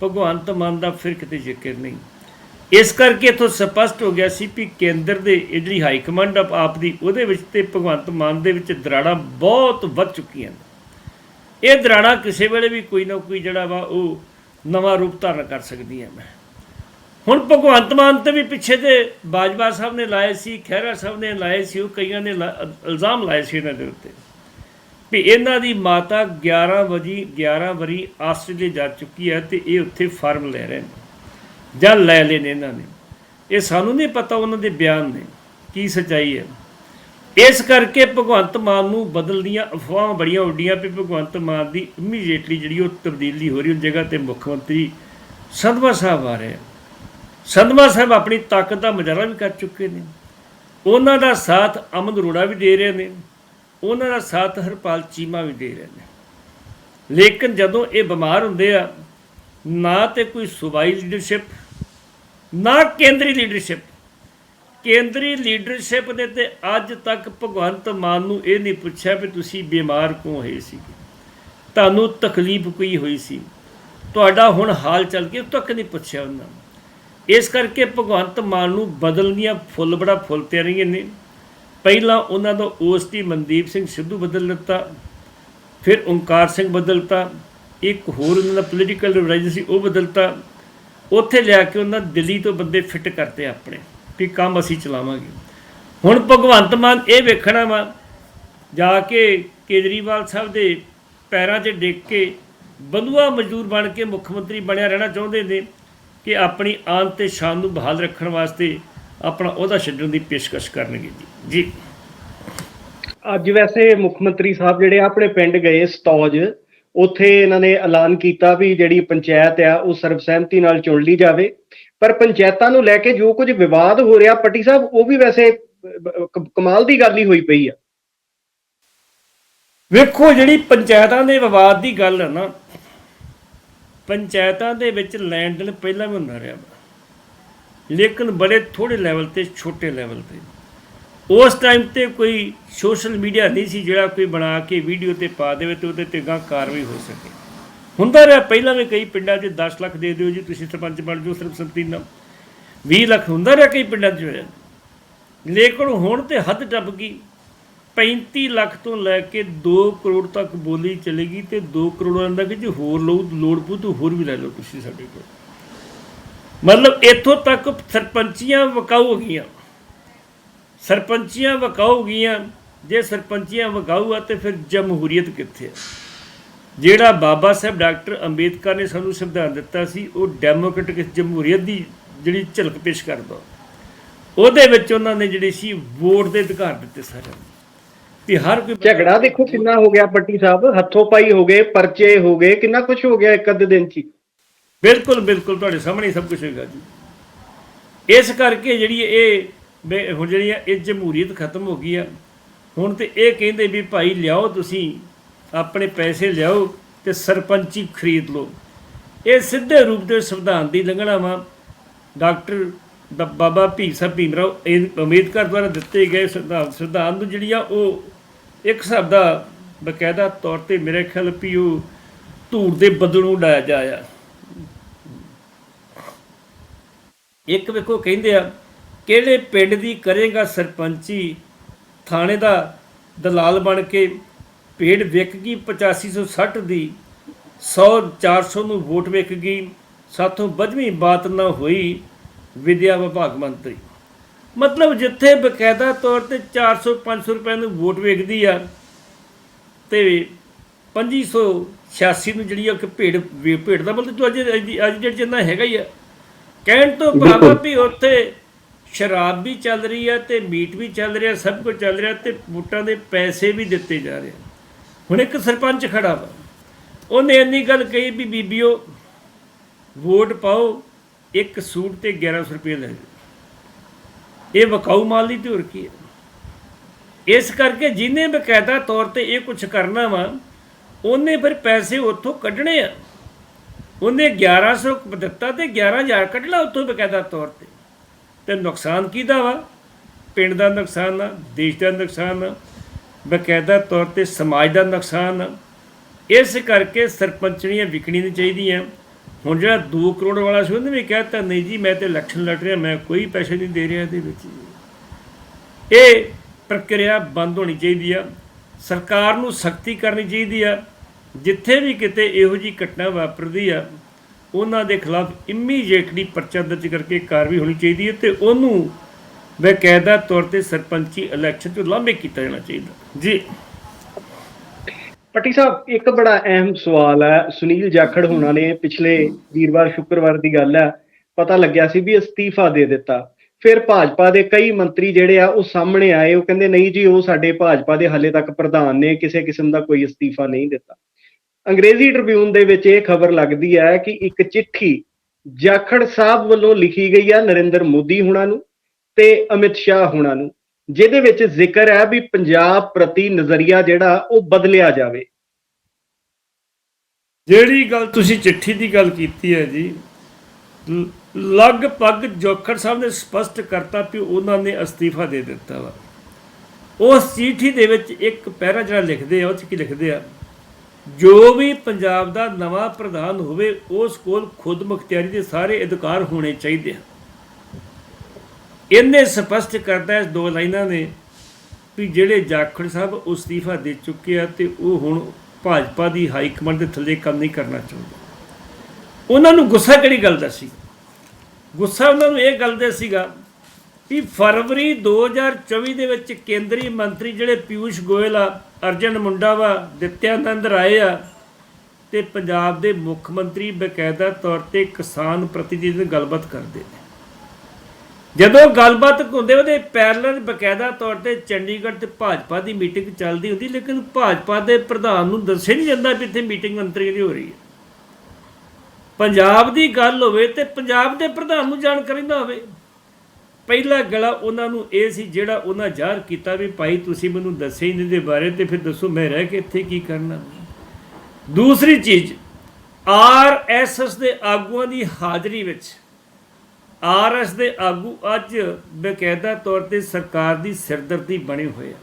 ਭਗਵੰਤ ਮਾਨ ਦਾ ਫਿਰ ਕਿਤੇ ਜ਼ਿਕਰ ਨਹੀਂ। ਇਸ ਕਰਕੇ ਇਥੋਂ ਸਪਸ਼ਟ ਹੋ ਗਿਆ ਸੀ ਵੀ ਕੇਂਦਰ ਦੇ ਇਹ ਜਿਹੜੀ ਹਾਈ ਕਮਾਂਡ ਆਪ ਆਪ ਦੀ, ਉਹਦੇ ਵਿੱਚ ਤੇ ਭਗਵੰਤ ਮਾਨ ਦੇ ਵਿੱਚ ਦਰਾੜਾਂ ਬਹੁਤ ਵੱਧ ਚੁੱਕੀਆਂ ਨੇ। ਇਹ ਦਰਾੜਾਂ ਕਿਸੇ ਵੇਲੇ ਵੀ ਕੋਈ ਨਾ ਕੋਈ ਜਿਹੜਾ ਵਾ, ਉਹ ਨਵਾਂ ਰੂਪ ਧਾਰਨ ਕਰ ਸਕਦੀ ਸਕਦੀਆਂ ਮੈਂ ਹੁਣ ਭਗਵੰਤ ਮਾਨ ਤੇ ਵੀ ਪਿੱਛੇ ਤੇ ਬਾਜਵਾ ਸਾਹਿਬ ਨੇ ਲਾਏ ਸੀ, ਖਹਿਰਾ ਸਾਹਿਬ ਨੇ ਲਾਏ ਸੀ, ਉਹ ਕਈਆਂ ਨੇ ਲਾ- ਇਲਜ਼ਾਮ ਲਾਏ ਸੀ ਇਹਨਾਂ ਦੇ ਉੱਤੇ। ਵੀ ਇਹਨਾਂ ਦੀ ਮਾਤਾ 11 ਵਜੀ 11 ਵਰੀ ਆਸਟ੍ਰੇਲੀਆ ਜਾ ਚੁੱਕੀ ਹੈ ਤੇ ਇਹ ਉੱਥੇ ਫਾਰਮ ਲੈ ਰਹੇ ਨੇ, ਜਾਂ ਲੈ ਲਏ ਨੇ ਇਹਨਾਂ ਨੇ। ਇਹ ਸਾਨੂੰ ਨਹੀਂ ਪਤਾ ਉਹਨਾਂ ਦੇ ਬਿਆਨ ਨੇ, ਕੀ ਸੱਚਾਈ ਹੈ। ਇਸ ਕਰਕੇ ਭਗਵੰਤ ਮਾਨ ਨੂੰ ਬਦਲਦੀਆਂ ਅਫਵਾਹਾਂ ਬੜੀਆਂ ਉੱਡੀਆਂ ਵੀ ਭਗਵੰਤ ਮਾਨ ਦੀ ਇਮੀਡੀਏਟਲੀ ਜਿਹੜੀ ਉਹ ਤਬਦੀਲੀ ਹੋ ਰਹੀ ਉਹ ਜਗ੍ਹਾ ਤੇ ਮੁੱਖ ਮੰਤਰੀ ਸੰਧਵਾ ਸਾਹਿਬ ਆ ਰਹੇ ਆ। ਸੰਧਵਾ ਸਾਹਿਬ ਆਪਣੀ ਤਾਕਤ ਦਾ ਮੁਜ਼ਾਹਰਾ ਵੀ ਕਰ ਚੁੱਕੇ ਨੇ। ਉਹਨਾਂ ਦਾ ਸਾਥ ਅਮਨ ਅਰੋੜਾ ਵੀ ਦੇ ਰਹੇ ਨੇ। ਉਹਨਾਂ ਦਾ ਸਾਥ ਹਰਪਾਲ ਚੀਮਾ ਵੀ ਦੇ ਰਹੇ ਨੇ ਲੇਕਿਨ ਜਦੋਂ ਇਹ ਬਿਮਾਰ ਹੁੰਦੇ ਆ, ਨਾ ਤੇ ਕੋਈ ਸੂਬਾਈ ਲੀਡਰਸ਼ਿਪ ਨਾ ਕੇਂਦਰੀ ਲੀਡਰਸ਼ਿਪ ਕੇਂਦਰੀ ਲੀਡਰਸ਼ਿਪ ਨੇ ਤੇ ਅੱਜ ਤੱਕ ਭਗਵੰਤ ਮਾਨ ਨੂੰ ਇਹ ਨਹੀਂ ਪੁੱਛਿਆ ਵੀ ਤੁਸੀਂ ਬਿਮਾਰ ਕਿਉਂ ਹੋਏ ਸੀ। ਤੁਹਾਨੂੰ ਤਕਲੀਫ ਕੋਈ ਹੋਈ ਸੀ। ਤੁਹਾਡਾ ਹੁਣ ਹਾਲ ਚੱਲ ਕੇ ਤੱਕ ਨਹੀਂ ਪੁੱਛਿਆ ਉਹਨਾਂ ਇਸ ਕਰਕੇ ਭਗਵੰਤ ਮਾਨ ਨੂੰ ਬਦਲਣੀਆਂ ਫੁੱਲ ਬੜਾ ਫੁੱਲ ਤੇ ਰਹੀਆਂ ਨੇ। ਪਹਿਲਾਂ ਉਹਨਾਂ ਦਾ ਓਸਟੀ ਮਨਦੀਪ ਸਿੰਘ ਸਿੱਧੂ ਬਦਲ ਦਿੱਤਾ, ਫਿਰ ਓਂਕਾਰ ਸਿੰਘ ਬਦਲਤਾ ਇੱਕ ਹੋਰ ਉਹਨਾਂ ਦਾ ਪੋਲੀਟੀਕਲ ਰਿਵਾਈਜ਼ ਸੀ, ਉਹ ਬਦਲਤਾ ਉੱਥੇ ਲਿਆ ਕੇ ਉਹਨਾਂ ਦਿੱਲੀ ਤੋਂ ਬੰਦੇ ਫਿੱਟ ਕਰਤੇ ਆਪਣੇ, ਵੀ ਕੰਮ ਅਸੀਂ ਚਲਾਵਾਂਗੇ। ਹੁਣ ਭਗਵੰਤ ਮਾਨ ਇਹ ਵੇਖਣਾ ਵਾ, ਜਾ ਕੇ ਕੇਜਰੀਵਾਲ ਸਾਹਿਬ ਦੇ ਪੈਰਾਂ 'ਚ ਡਿੱਗ ਕੇ ਬੰਦੂਆ ਮਜ਼ਦੂਰ ਬਣ ਕੇ ਮੁੱਖ ਮੰਤਰੀ ਬਣਿਆ ਰਹਿਣਾ ਚਾਹੁੰਦੇ ਨੇ, ਕਿ ਆਪਣੀ ਆਨ ਤੇ ਸ਼ਾਨ ਨੂੰ ਬਹਾਲ ਰੱਖਣ ਵਾਸਤੇ ਆਪਣਾ ਉਹਦਾ ਛੱਡਣ ਦੀ ਪੇਸ਼ਕਸ਼ ਕਰਨਗੇ ਜੀ। ਜੀ। ਅੱਜ ਵੈਸੇ ਮੁੱਖ ਮੰਤਰੀ ਸਾਹਿਬ ਜਿਹੜੇ ਆਪਣੇ ਪਿੰਡ ਗਏ ਸਤੌਜ ਉੱਥੇ ਇਹਨਾਂ ਨੇ ਐਲਾਨ ਕੀਤਾ ਵੀ ਜਿਹੜੀ ਪੰਚਾਇਤ ਆ ਉਹ ਸਰਬਸਹਿਮਤੀ ਨਾਲ ਚੁਣ ਲਈ ਜਾਵੇ। ਪਰ ਪੰਚਾਇਤਾਂ ਨੂੰ ਲੈ ਕੇ ਜੋ ਕੁਝ ਵਿਵਾਦ ਹੋ ਰਿਹਾ ਪੱਟੀ ਸਾਹਿਬ ਉਹ ਵੀ ਵੈਸੇ ਕਮਾਲ ਦੀ ਗੱਲ ਹੀ ਹੋਈ ਪਈ ਆ। ਵੇਖੋ ਜਿਹੜੀ ਪੰਚਾਇਤਾਂ ਦੇ ਵਿਵਾਦ ਦੀ ਗੱਲ ਹੈ ਨਾ ਪੰਚਾਇਤਾਂ ਦੇ ਵਿੱਚ ਲੈਣ ਦੇਣ ਪਹਿਲਾਂ ਵੀ ਹੁੰਦਾ ਰਿਹਾ। ਵਾ। ਲੇਕਿਨ ਬੜੇ ਥੋੜੇ ਲੈਵਲ ਤੇ, ਛੋਟੇ ਲੈਵਲ ਤੇ। ਉਸ ਟਾਈਮ ਤੇ ਕੋਈ ਸੋਸ਼ਲ ਮੀਡੀਆ ਨਹੀਂ ਸੀ ਜਿਹੜਾ ਕੋਈ ਬਣਾ ਕੇ ਵੀਡੀਓ ਤੇ ਪਾ ਦੇਵੇ ਤੇ ਉਹਦੇ ਤੇ ਗਾਂ ਕਾਰਵਾਈ ਹੋ ਸਕੇ। ਹੁੰਦਾ ਰਿਹਾ, ਪਹਿਲਾਂ ਵੀ ਕਈ ਪਿੰਡਾਂ 'ਚ 10 ਲੱਖ ਦੇ ਦਿਓ ਜੀ, ਤੁਸੀਂ ਸਰਪੰਚ ਬਣ ਜਾਓ, ਸਿਰਫ ਸੰਤੀ ਨਾਲ। 20 ਲੱਖ ਹੁੰਦਾ ਰਿਹਾ ਕਈ ਪਿੰਡਾਂ 'ਚ ਹੋਇਆ। ਲੇਕਿਨ ਹੁਣ ਤੇ ਹੱਦ ਟੱਪ ਗਈ। 35 ਲੱਖ ਤੋਂ ਲੈ ਕੇ 2 ਕਰੋੜ ਤੱਕ ਬੋਲੀ ਚਲੇਗੀ ਤੇ 2 ਕਰੋੜ ਆਂਦਾ ਕਿ ਜੇ ਹੋਰ ਲਓ ਲੋੜ ਪੂ ਤਾਂ ਹੋਰ ਵੀ ਲੈ ਲਓ ਤੁਸੀਂ ਸਾਡੇ ਕੋਲ। ਮਤਲਬ ਇੱਥੋਂ ਤੱਕ ਸਰਪੰਚੀਆਂ ਵਕਾਊ ਗਈਆਂ। ਸਰਪੰਚੀਆਂ ਵਕਾਊ ਗਈਆਂ। ਜੇ ਸਰਪੰਚੀਆਂ ਵਕਾਊ ਆ ਤੇ ਫਿਰ ਜਮਹੂਰੀਅਤ ਕਿੱਥੇ ਆ? ਜਿਹੜਾ ਬਾਬਾ ਸਾਹਿਬ ਡਾਕਟਰ ਅੰਬੇਦਕਰ ਨੇ ਸਾਨੂੰ ਸੰਵਿਧਾਨ ਦਿੱਤਾ ਸੀ, ਉਹ ਡੈਮੋਕ੍ਰੈਟਿਕ ਜਮਹੂਰੀਅਤ ਦੀ ਜਿਹੜੀ ਝਲਕ ਪੇਸ਼ ਕਰਦਾ। ਉਹਦੇ ਵਿੱਚ ਉਹਨਾਂ ਨੇ ਜਿਹੜੇ ਸੀ, ਵੋਟ ਦੇ ਅਧਿਕਾਰ ਦਿੱਤੇ ਸਾਰਿਆਂ ਨੂੰ। ਵੀ ਹਰ ਕੋਈ ਝਗੜਾ ਦੇਖੋ ਕਿੰਨਾ ਹੋ ਗਿਆ ਪੱਟੀ ਸਾਹਿਬ, ਹੱਥੋਂ ਪਾਈ ਹੋ ਗਏ, ਪਰਚੇ ਹੋ ਗਏ, ਕਿੰਨਾ ਕੁਝ ਹੋ ਗਿਆ ਇੱਕ ਅੱਧੇ ਦਿਨ 'ਚ ਬਿਲਕੁਲ ਬਿਲਕੁਲ, ਤੁਹਾਡੇ ਸਾਹਮਣੇ ਹੀ ਸਭ ਕੁਝ ਹੈਗਾ ਜੀ। ਇਸ ਕਰਕੇ ਜਿਹੜੀ ਇਹ ਹੁਣ ਜਿਹੜੀ ਆ ਇਹ ਜਮਹੂਰੀਅਤ ਖਤਮ ਹੋ ਗਈ ਆ। ਹੁਣ ਤੇ ਇਹ ਕਹਿੰਦੇ ਵੀ ਭਾਈ ਲਿਆਓ ਤੁਸੀਂ, ਆਪਣੇ ਪੈਸੇ ਲਿਆਓ ਤੇ ਸਰਪੰਚੀ ਖਰੀਦ ਲਓ। ਇਹ ਸਿੱਧੇ ਰੂਪ ਦੇ ਸੰਵਿਧਾਨ ਦੀ ਲੰਘਣਾ ਵਾ। ਡਾਕਟਰ ਦਾ ਬਾਬਾ ਭੀਮ ਸਾਹਿਬ ਭੀਮਰਾਓ ਅੰਬੇਦਕਰ ਦੁਆਰਾ ਦਿੱਤੇ ਗਏ ਸਿਧਾਂਤ ਸੰਵਿਧਾਨ ਨੂੰ ਜਿਹੜੀ ਆ ਉਹ ਇੱਕ ਹਿਸਾਬ ਦਾ ਬਕਾਇਦਾ ਤੌਰ ਤੇ ਮੇਰੇ ਖਿਆਲ ਵੀ ਉਹ ਧੂੜ ਦੇ ਬੱਦਲ ਨੂੰ ਉਡਾਇਆ ਜਾਇਆ ਇੱਕ ਵੇਖੋ ਕਹਿੰਦੇ ਆ, ਕਿਹੜੇ ਪਿੰਡ ਦੀ ਕਰੇਗਾ ਸਰਪੰਚੀ ਥਾਣੇ ਦਾ ਦਲਾਲ ਬਣ ਕੇ ਭੇਡ ਵਿਕ ਗਈ? 8560 ਦੀ 100 400 ਨੂੰ ਵੋਟ ਵਿਕ ਗਈ। ਸਾਥੋਂ ਵੱਧਵੀਂ ਬਾਤ ਨਾ ਹੋਈ ਵਿਦਿਆ ਵਿਭਾਗ ਮੰਤਰੀ। ਮਤਲਬ ਜਿੱਥੇ ਬਕਾਇਦਾ ਤੌਰ ਤੇ 400 500 ਰੁਪਏ ਨੂੰ ਵੋਟ ਵੇਚਦੀ ਆ ਤੇ 2586 ਨੂੰ ਜਿਹੜੀ ਆ ਕਿ ਭੇਡ ਵੇ- ਭੇਡ ਦਾ ਮਤਲਬ ਤੂੰ ਅੱਜ ਅੱਜ ਦੀ- ਡੇਟ ਜਿਹੜੀ ਜਿੰਨਾ ਹੈਗਾ ਹੀ ਆ। ਕਹਿਣ ਤੋਂ ਭਾਵ ਵੀ ਉੱਥੇ ਸ਼ਰਾਬ ਵੀ ਚੱਲ ਰਹੀ ਹੈ ਤੇ ਮੀਟ ਵੀ ਚੱਲ ਰਿਹਾ ਸਭ ਕੁਝ ਚੱਲ ਰਿਹਾ ਤੇ ਵੋਟਾਂ ਦੇ ਪੈਸੇ ਵੀ ਦਿੱਤੇ ਜਾ ਰਹੇ ਹੁਣ ਇੱਕ ਸਰਪੰਚ ਖੜਾ ਵਾ। ਉਹਨੇ ਇੰਨੀ ਗੱਲ ਕਹੀ ਵੀ ਬੀਬੀਓ ਵੋਟ ਪਾਓ ਇੱਕ ਸੂਟ ਤੇ 1100 ਰੁਪਏ ਲੈ ਇਹ ਵਕਾਊ ਮਾਲ ਦੀ ਧੁਰ ਕੀ ਹੈ ਇਸ ਕਰਕੇ ਜਿਹਨੇ ਬਕਾਇਦਾ ਤੌਰ ਤੇ ਇਹ ਕੁਝ ਕਰਨਾ ਵਾ ਉਹਨੇ ਫਿਰ ਪੈਸੇ ਉੱਥੋਂ ਕੱਢਣੇ ਆ। ਉਹਨੇ 1100 ਦਿੱਤਾ ਤੇ 11000 ਕੱਢਣਾ ਉੱਥੋਂ ਬਕਾਇਦਾ ਤੌਰ ਤੇ। ਤੇ ਨੁਕਸਾਨ ਕਿਹਦਾ ਵਾ? ਪਿੰਡ ਦਾ ਨੁਕਸਾਨ ਆ, ਦੇਸ਼ ਦਾ ਨੁਕਸਾਨ ਆ, ਬਕਾਇਦਾ ਤੌਰ ਤੇ ਸਮਾਜ ਦਾ ਨੁਕਸਾਨ ਆ। ਇਸ ਕਰਕੇ ਸਰਪੰਚਣੀਆਂ ਵਿਕਣੀ ਨਹੀਂ ਚਾਹੀਦੀਆਂ। ਹੁਣ ਜਿਹੜਾ 2 ਕਰੋੜ ਵਾਲਾ ਸੀ, ਉਹਨੇ ਵੀ ਕਹਿਤਾ ਨਹੀਂ ਜੀ, ਮੈਂ ਤੇ ਇਲੈਕਸ਼ਨ ਲੜ ਰਿਹਾ, ਮੈਂ ਕੋਈ ਪੈਸੇ ਨਹੀਂ ਦੇ ਰਿਹਾ ਇਹਦੇ ਵਿੱਚ। ਇਹ ਪ੍ਰਕਿਰਿਆ ਬੰਦ ਹੋਣੀ ਚਾਹੀਦੀ ਆ। ਸਰਕਾਰ ਨੂੰ ਸਖਤੀ ਕਰਨੀ ਚਾਹੀਦੀ ਆ। ਜਿੱਥੇ ਵੀ ਕਿਤੇ ਇਹੋ ਜੀ ਘਟਨਾ ਵਾਪਰਦੀ ਆ, ਉਹਨਾਂ ਦੇ ਖਿਲਾਫ ਇਮੀਡੀਏਟਲੀ ਪਰਚਾ ਦਰਜ ਕਰਕੇ ਕਾਰਵਾਈ ਹੋਣੀ ਚਾਹੀਦੀ ਹੈ ਤੇ ਉਹਨੂੰ ਬਕਾਇਦਾ ਤੌਰ ਤੇ ਸਰਪੰਚੀ ਇਲੈਕਸ਼ਨ ਤੋਂ ਲਾਂਭੇ ਕੀਤਾ ਜਾਣਾ ਚਾਹੀਦਾ। ਜੀ। ਪੱਟੀ ਸਾਹਿਬ, ਇੱਕ ਬੜਾ ਅਹਿਮ ਸਵਾਲ ਹੈ। ਸੁਨੀਲ ਜਾਖੜ ਹੋਣਾ ਨੇ ਪਿਛਲੇ ਵੀਰਵਾਰ, ਸ਼ੁੱਕਰਵਾਰ ਦੀ ਗੱਲ ਹੈ। ਪਤਾ ਲੱਗਿਆ ਸੀ ਵੀ ਅਸਤੀਫਾ ਦੇ ਦਿੱਤਾ। ਫਿਰ ਭਾਜਪਾ ਦੇ ਕਈ ਮੰਤਰੀ ਜਿਹੜੇ ਆ, ਉਹ ਸਾਹਮਣੇ ਆਏ। ਉਹ ਕਹਿੰਦੇ, ਨਹੀਂ ਜੀ, ਉਹ ਸਾਡੇ ਭਾਜਪਾ ਦੇ ਹਾਲੇ ਤੱਕ ਪ੍ਰਧਾਨ ਨੇ, ਕਿਸੇ ਕਿਸਮ ਦਾ ਕੋਈ ਅਸਤੀਫਾ ਨਹੀਂ ਦਿੱਤਾ। ਅੰਗਰੇਜ਼ੀ ਟ੍ਰਿਬਿਊਨ ਦੇ ਵਿੱਚ ਇਹ ਖਬਰ ਲੱਗਦੀ ਹੈ ਕਿ ਇੱਕ ਚਿੱਠੀ ਜਾਖੜ ਸਾਹਿਬ ਵੱਲੋਂ ਲਿਖੀ ਗਈ ਹੈ ਨਰਿੰਦਰ ਮੋਦੀ ਹੁਣਾਂ ਨੂੰ ਤੇ ਅਮਿਤ ਸ਼ਾਹ ਹੁਣਾਂ ਨੂੰ, ਜਿਹਦੇ ਵਿੱਚ ਜ਼ਿਕਰ ਹੈ ਵੀ ਪੰਜਾਬ ਪ੍ਰਤੀ ਨਜ਼ਰੀਆ ਜਿਹੜਾ ਉਹ ਬਦਲਿਆ ਜਾਵੇ। ਜਿਹੜੀ ਗੱਲ ਤੁਸੀਂ ਚਿੱਠੀ ਦੀ ਗੱਲ ਕੀਤੀ ਹੈ ਜੀ ਲਗਭਗ ਜੋਖੜ ਸਾਹਿਬ ਨੇ ਸਪਸ਼ਟ ਕਰਤਾ ਕਿ ਉਹਨਾਂ ਨੇ ਅਸਤੀਫਾ ਦੇ ਦਿੱਤਾ ਵਾ। ਉਸ ਚਿੱਠੀ ਦੇ ਵਿੱਚ ਇੱਕ ਪੈਰਾ ਜਿਹੜਾ ਲਿਖਦੇ ਆ, ਉਹ 'ਚ ਕੀ ਲਿਖਦੇ ਆ? ਜੋ ਵੀ ਪੰਜਾਬ ਦਾ ਨਵਾਂ ਪ੍ਰਧਾਨ ਹੋਵੇ, ਉਸ ਕੋਲ ਖੁਦ ਮੁਖਤਿਆਰੀ ਦੇ ਸਾਰੇ ਅਧਿਕਾਰ ਹੋਣੇ ਚਾਹੀਦੇ ਹਨ। ਇਹਨੇ ਸਪਸ਼ਟ ਕਰਦਾ ਇਸ ਦੋ ਲਾਈਨਾਂ ਨੇ ਵੀ ਜਿਹੜੇ ਜਾਖੜ ਸਾਹਿਬ ਅਸਤੀਫਾ ਦੇ ਚੁੱਕੇ ਆ ਤੇ ਉਹ ਹੁਣ ਭਾਜਪਾ ਦੀ ਹਾਈ ਕਮਾਂਡ ਦੇ ਥੱਲੇ ਕੰਮ ਨਹੀਂ ਕਰਨਾ ਚਾਹੁੰਦੇ। ਉਹਨਾਂ ਨੂੰ ਗੁੱਸਾ ਕਿਹੜੀ ਗੱਲ ਦਾ ਸੀ? ਗੁੱਸਾ ਉਹਨਾਂ ਨੂੰ ਇਹ ਗੱਲ ਦੇ ਸੀਗਾ ਕਿ ਫਰਵਰੀ 2024 ਦੇ ਵਿੱਚ ਕੇਂਦਰੀ ਮੰਤਰੀ ਜਿਹੜੇ ਪਿਊਸ਼ ਗੋਇਲ ਆ ਅਰਜਨ ਮੁੰਡਾ ਵਾ, ਨਿਤਿਆਨੰਦ ਰਾਏ ਆ ਤੇ ਪੰਜਾਬ ਦੇ ਮੁੱਖ ਮੰਤਰੀ ਬਕਾਇਦਾ ਤੌਰ ਤੇ ਕਿਸਾਨ ਪ੍ਰਤੀਨਿਧੀ ਗੱਲਬਾਤ ਕਰਦੇ ਨੇ। ਜਦੋਂ ਗੱਲਬਾਤ ਹੁੰਦੇ ਉਹਦੇ ਪੈਰਲਲ ਬਕਾਇਦਾ ਤੌਰ ਤੇ ਚੰਡੀਗੜ੍ਹ ਤੇ ਭਾਜਪਾ ਦੀ ਮੀਟਿੰਗ ਚੱਲਦੀ ਹੁੰਦੀ, ਲੇਕਿਨ ਭਾਜਪਾ ਦੇ ਪ੍ਰਧਾਨ ਨੂੰ ਦੱਸਿਆ ਨਹੀਂ ਜਾਂਦਾ ਵੀ ਇੱਥੇ ਮੀਟਿੰਗ ਅੰਤਰੀ ਦੀ ਹੋ ਰਹੀ ਹੈ। ਪੰਜਾਬ ਦੀ ਗੱਲ ਹੋਵੇ ਤੇ ਪੰਜਾਬ ਦੇ ਪ੍ਰਧਾਨ ਨੂੰ ਜਾਣਕਾਰੀ ਨਾ ਹੋਵੇ। ਪਹਿਲਾ ਗਲਾ ਉਹਨਾਂ ਨੂੰ ਇਹ ਸੀ ਜਿਹੜਾ ਉਹਨਾਂ ਜ਼ਾਹਰ ਕੀਤਾ ਵੀ ਭਾਈ ਤੁਸੀਂ ਮੈਨੂੰ ਦੱਸਿਆ ਹੀ ਨਹੀਂ ਦੇ ਬਾਰੇ ਤੇ ਫਿਰ ਦੱਸੋ ਮੈਂ ਰਹਿ ਕੇ ਇੱਥੇ ਕੀ ਕਰਨਾ। ਦੂਸਰੀ ਚੀਜ਼ ਆਰਐਸਐਸ ਦੇ ਆਗੂਆਂ ਦੀ ਹਾਜ਼ਰੀ ਵਿੱਚ ਆਰਐਸ ਦੇ ਆਗੂ ਅੱਜ ਬਕਾਇਦਾ ਤੌਰ ਤੇ ਸਰਕਾਰ ਦੀ ਸਿਰਦਰਦੀ ਬਣੇ ਹੋਏ ਆ।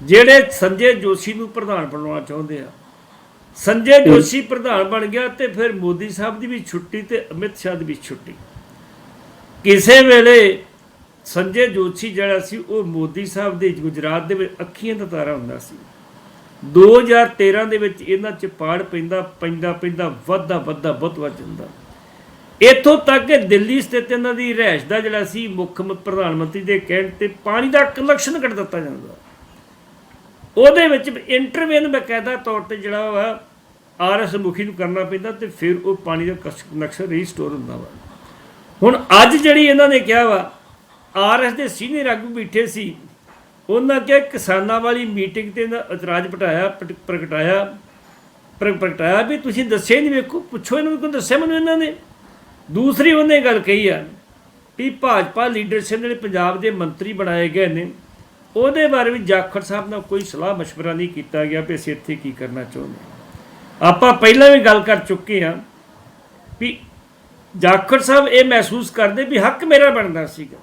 ਜਿਹੜੇ ਸੰਜੇ ਜੋਸ਼ੀ ਨੂੰ ਪ੍ਰਧਾਨ ਬਣਾਉਣਾ ਚਾਹੁੰਦੇ ਆ। ਸੰਜੇ ਜੋਸ਼ੀ ਪ੍ਰਧਾਨ ਬਣ ਗਿਆ ਤੇ ਫਿਰ ਮੋਦੀ ਸਾਹਿਬ ਦੀ ਵੀ ਛੁੱਟੀ ਤੇ ਅਮਿਤ ਸ਼ਾਹ ਦੀ ਵੀ ਛੁੱਟੀ। ਕਿਸੇ ਵੇਲੇ ਸੰਜੇ ਜੋਤਸ਼ੀ ਜਿਹੜਾ ਸੀ, ਉਹ ਮੋਦੀ ਸਾਹਿਬ ਦੇ ਗੁਜਰਾਤ ਦੇ ਵਿੱਚ ਅੱਖੀਆਂ ਦਾ ਤਾਰਾ ਹੁੰਦਾ ਸੀ। 2013 ਦੇ ਵਿੱਚ ਇਹਨਾਂ ਚ ਪਾੜ ਪੈਂਦਾ ਪੈਂਦਾ ਪੈਂਦਾ, ਵੱਧਦਾ ਵੱਧਦਾ, ਬਹੁਤ ਵੱਧ ਜਾਂਦਾ। ਇੱਥੋਂ ਤੱਕ ਕਿ ਦਿੱਲੀ ਸਥਿਤ ਇਹਨਾਂ ਦੀ ਰਹਿਸ਼ ਦਾ ਜਿਹੜਾ ਸੀ, ਮੁੱਖ ਪ੍ਰਧਾਨ ਮੰਤਰੀ ਦੇ ਕਹਿਣ ਤੇ ਪਾਣੀ ਦਾ ਕਲੈਕਸ਼ਨ ਕੱਢ ਦਿੱਤਾ ਜਾਂਦਾ। ਉਹਦੇ ਵਿੱਚ ਇੰਟਰਵੈਨ ਬਕਾਇਦਾ ਤੌਰ ਤੇ ਜਿਹੜਾ ਵਾ ਆਰਐਸ ਮੁਖੀ ਨੂੰ ਕਰਨਾ ਪੈਂਦਾ ਤੇ ਫਿਰ ਉਹ ਪਾਣੀ ਦਾ ਕਨੈਕਸ਼ਨ ਰੀਸਟੋਰ ਹੁੰਦਾ ਵਾ। ਹੁਣ ਅੱਜ ਜਿਹੜੀ ਇਹਨਾਂ ਨੇ ਕਿਹਾ ਵਾ ਆਰਐਸ ਦੇ ਸੀਨੀਅਰ ਆਗੂ ਬੈਠੇ ਸੀ, ਉਹਨਾਂ ਕਿਹਾ ਕਿਸਾਨਾਂ ਵਾਲੀ ਮੀਟਿੰਗ ਤੇ ਇਹਨਾਂ ਇਤਰਾਜ਼ ਪਟਾਇਆ ਪ੍ਰਗਟਾਇਆ ਪ੍ਰਗਟਾਇਆ ਵੀ ਤੁਸੀਂ ਦੱਸੇ ਨਹੀਂ ਵੇਖੋ, ਪੁੱਛੋ ਇਹਨਾਂ ਨੂੰ ਕੋਈ ਦੱਸਿਆ ਮੈਨੂੰ ਇਹਨਾਂ ਨੇ? ਦੂਸਰੀ ਉਹਨੇ ਗੱਲ ਕਹੀ ਆ ਵੀ ਭਾਜਪਾ ਲੀਡਰਸ਼ਿਪ ਨੇ ਪੰਜਾਬ ਦੇ ਮੰਤਰੀ ਬਣਾਏ ਗਏ ਨੇ, ਉਹਦੇ ਬਾਰੇ ਵੀ ਜਾਖੜ ਸਾਹਿਬ ਨਾਲ ਕੋਈ ਸਲਾਹ مشਵਰਾ ਨਹੀਂ ਕੀਤਾ ਗਿਆ ਵੀ ਅਸੀਂ ਇੱਥੇ ਕੀ ਕਰਨਾ ਚਾਹੁੰਦੇ ਆਪਾਂ ਪਹਿਲਾਂ ਵੀ ਗੱਲ ਕਰ ਚੁੱਕੇ ਆ ਵੀ ਜਾਖੜ ਸਾਹਿਬ ਇਹ ਮਹਿਸੂਸ ਕਰਦੇ ਵੀ ਹੱਕ ਮੇਰਾ ਬਣਦਾ ਸੀਗਾ।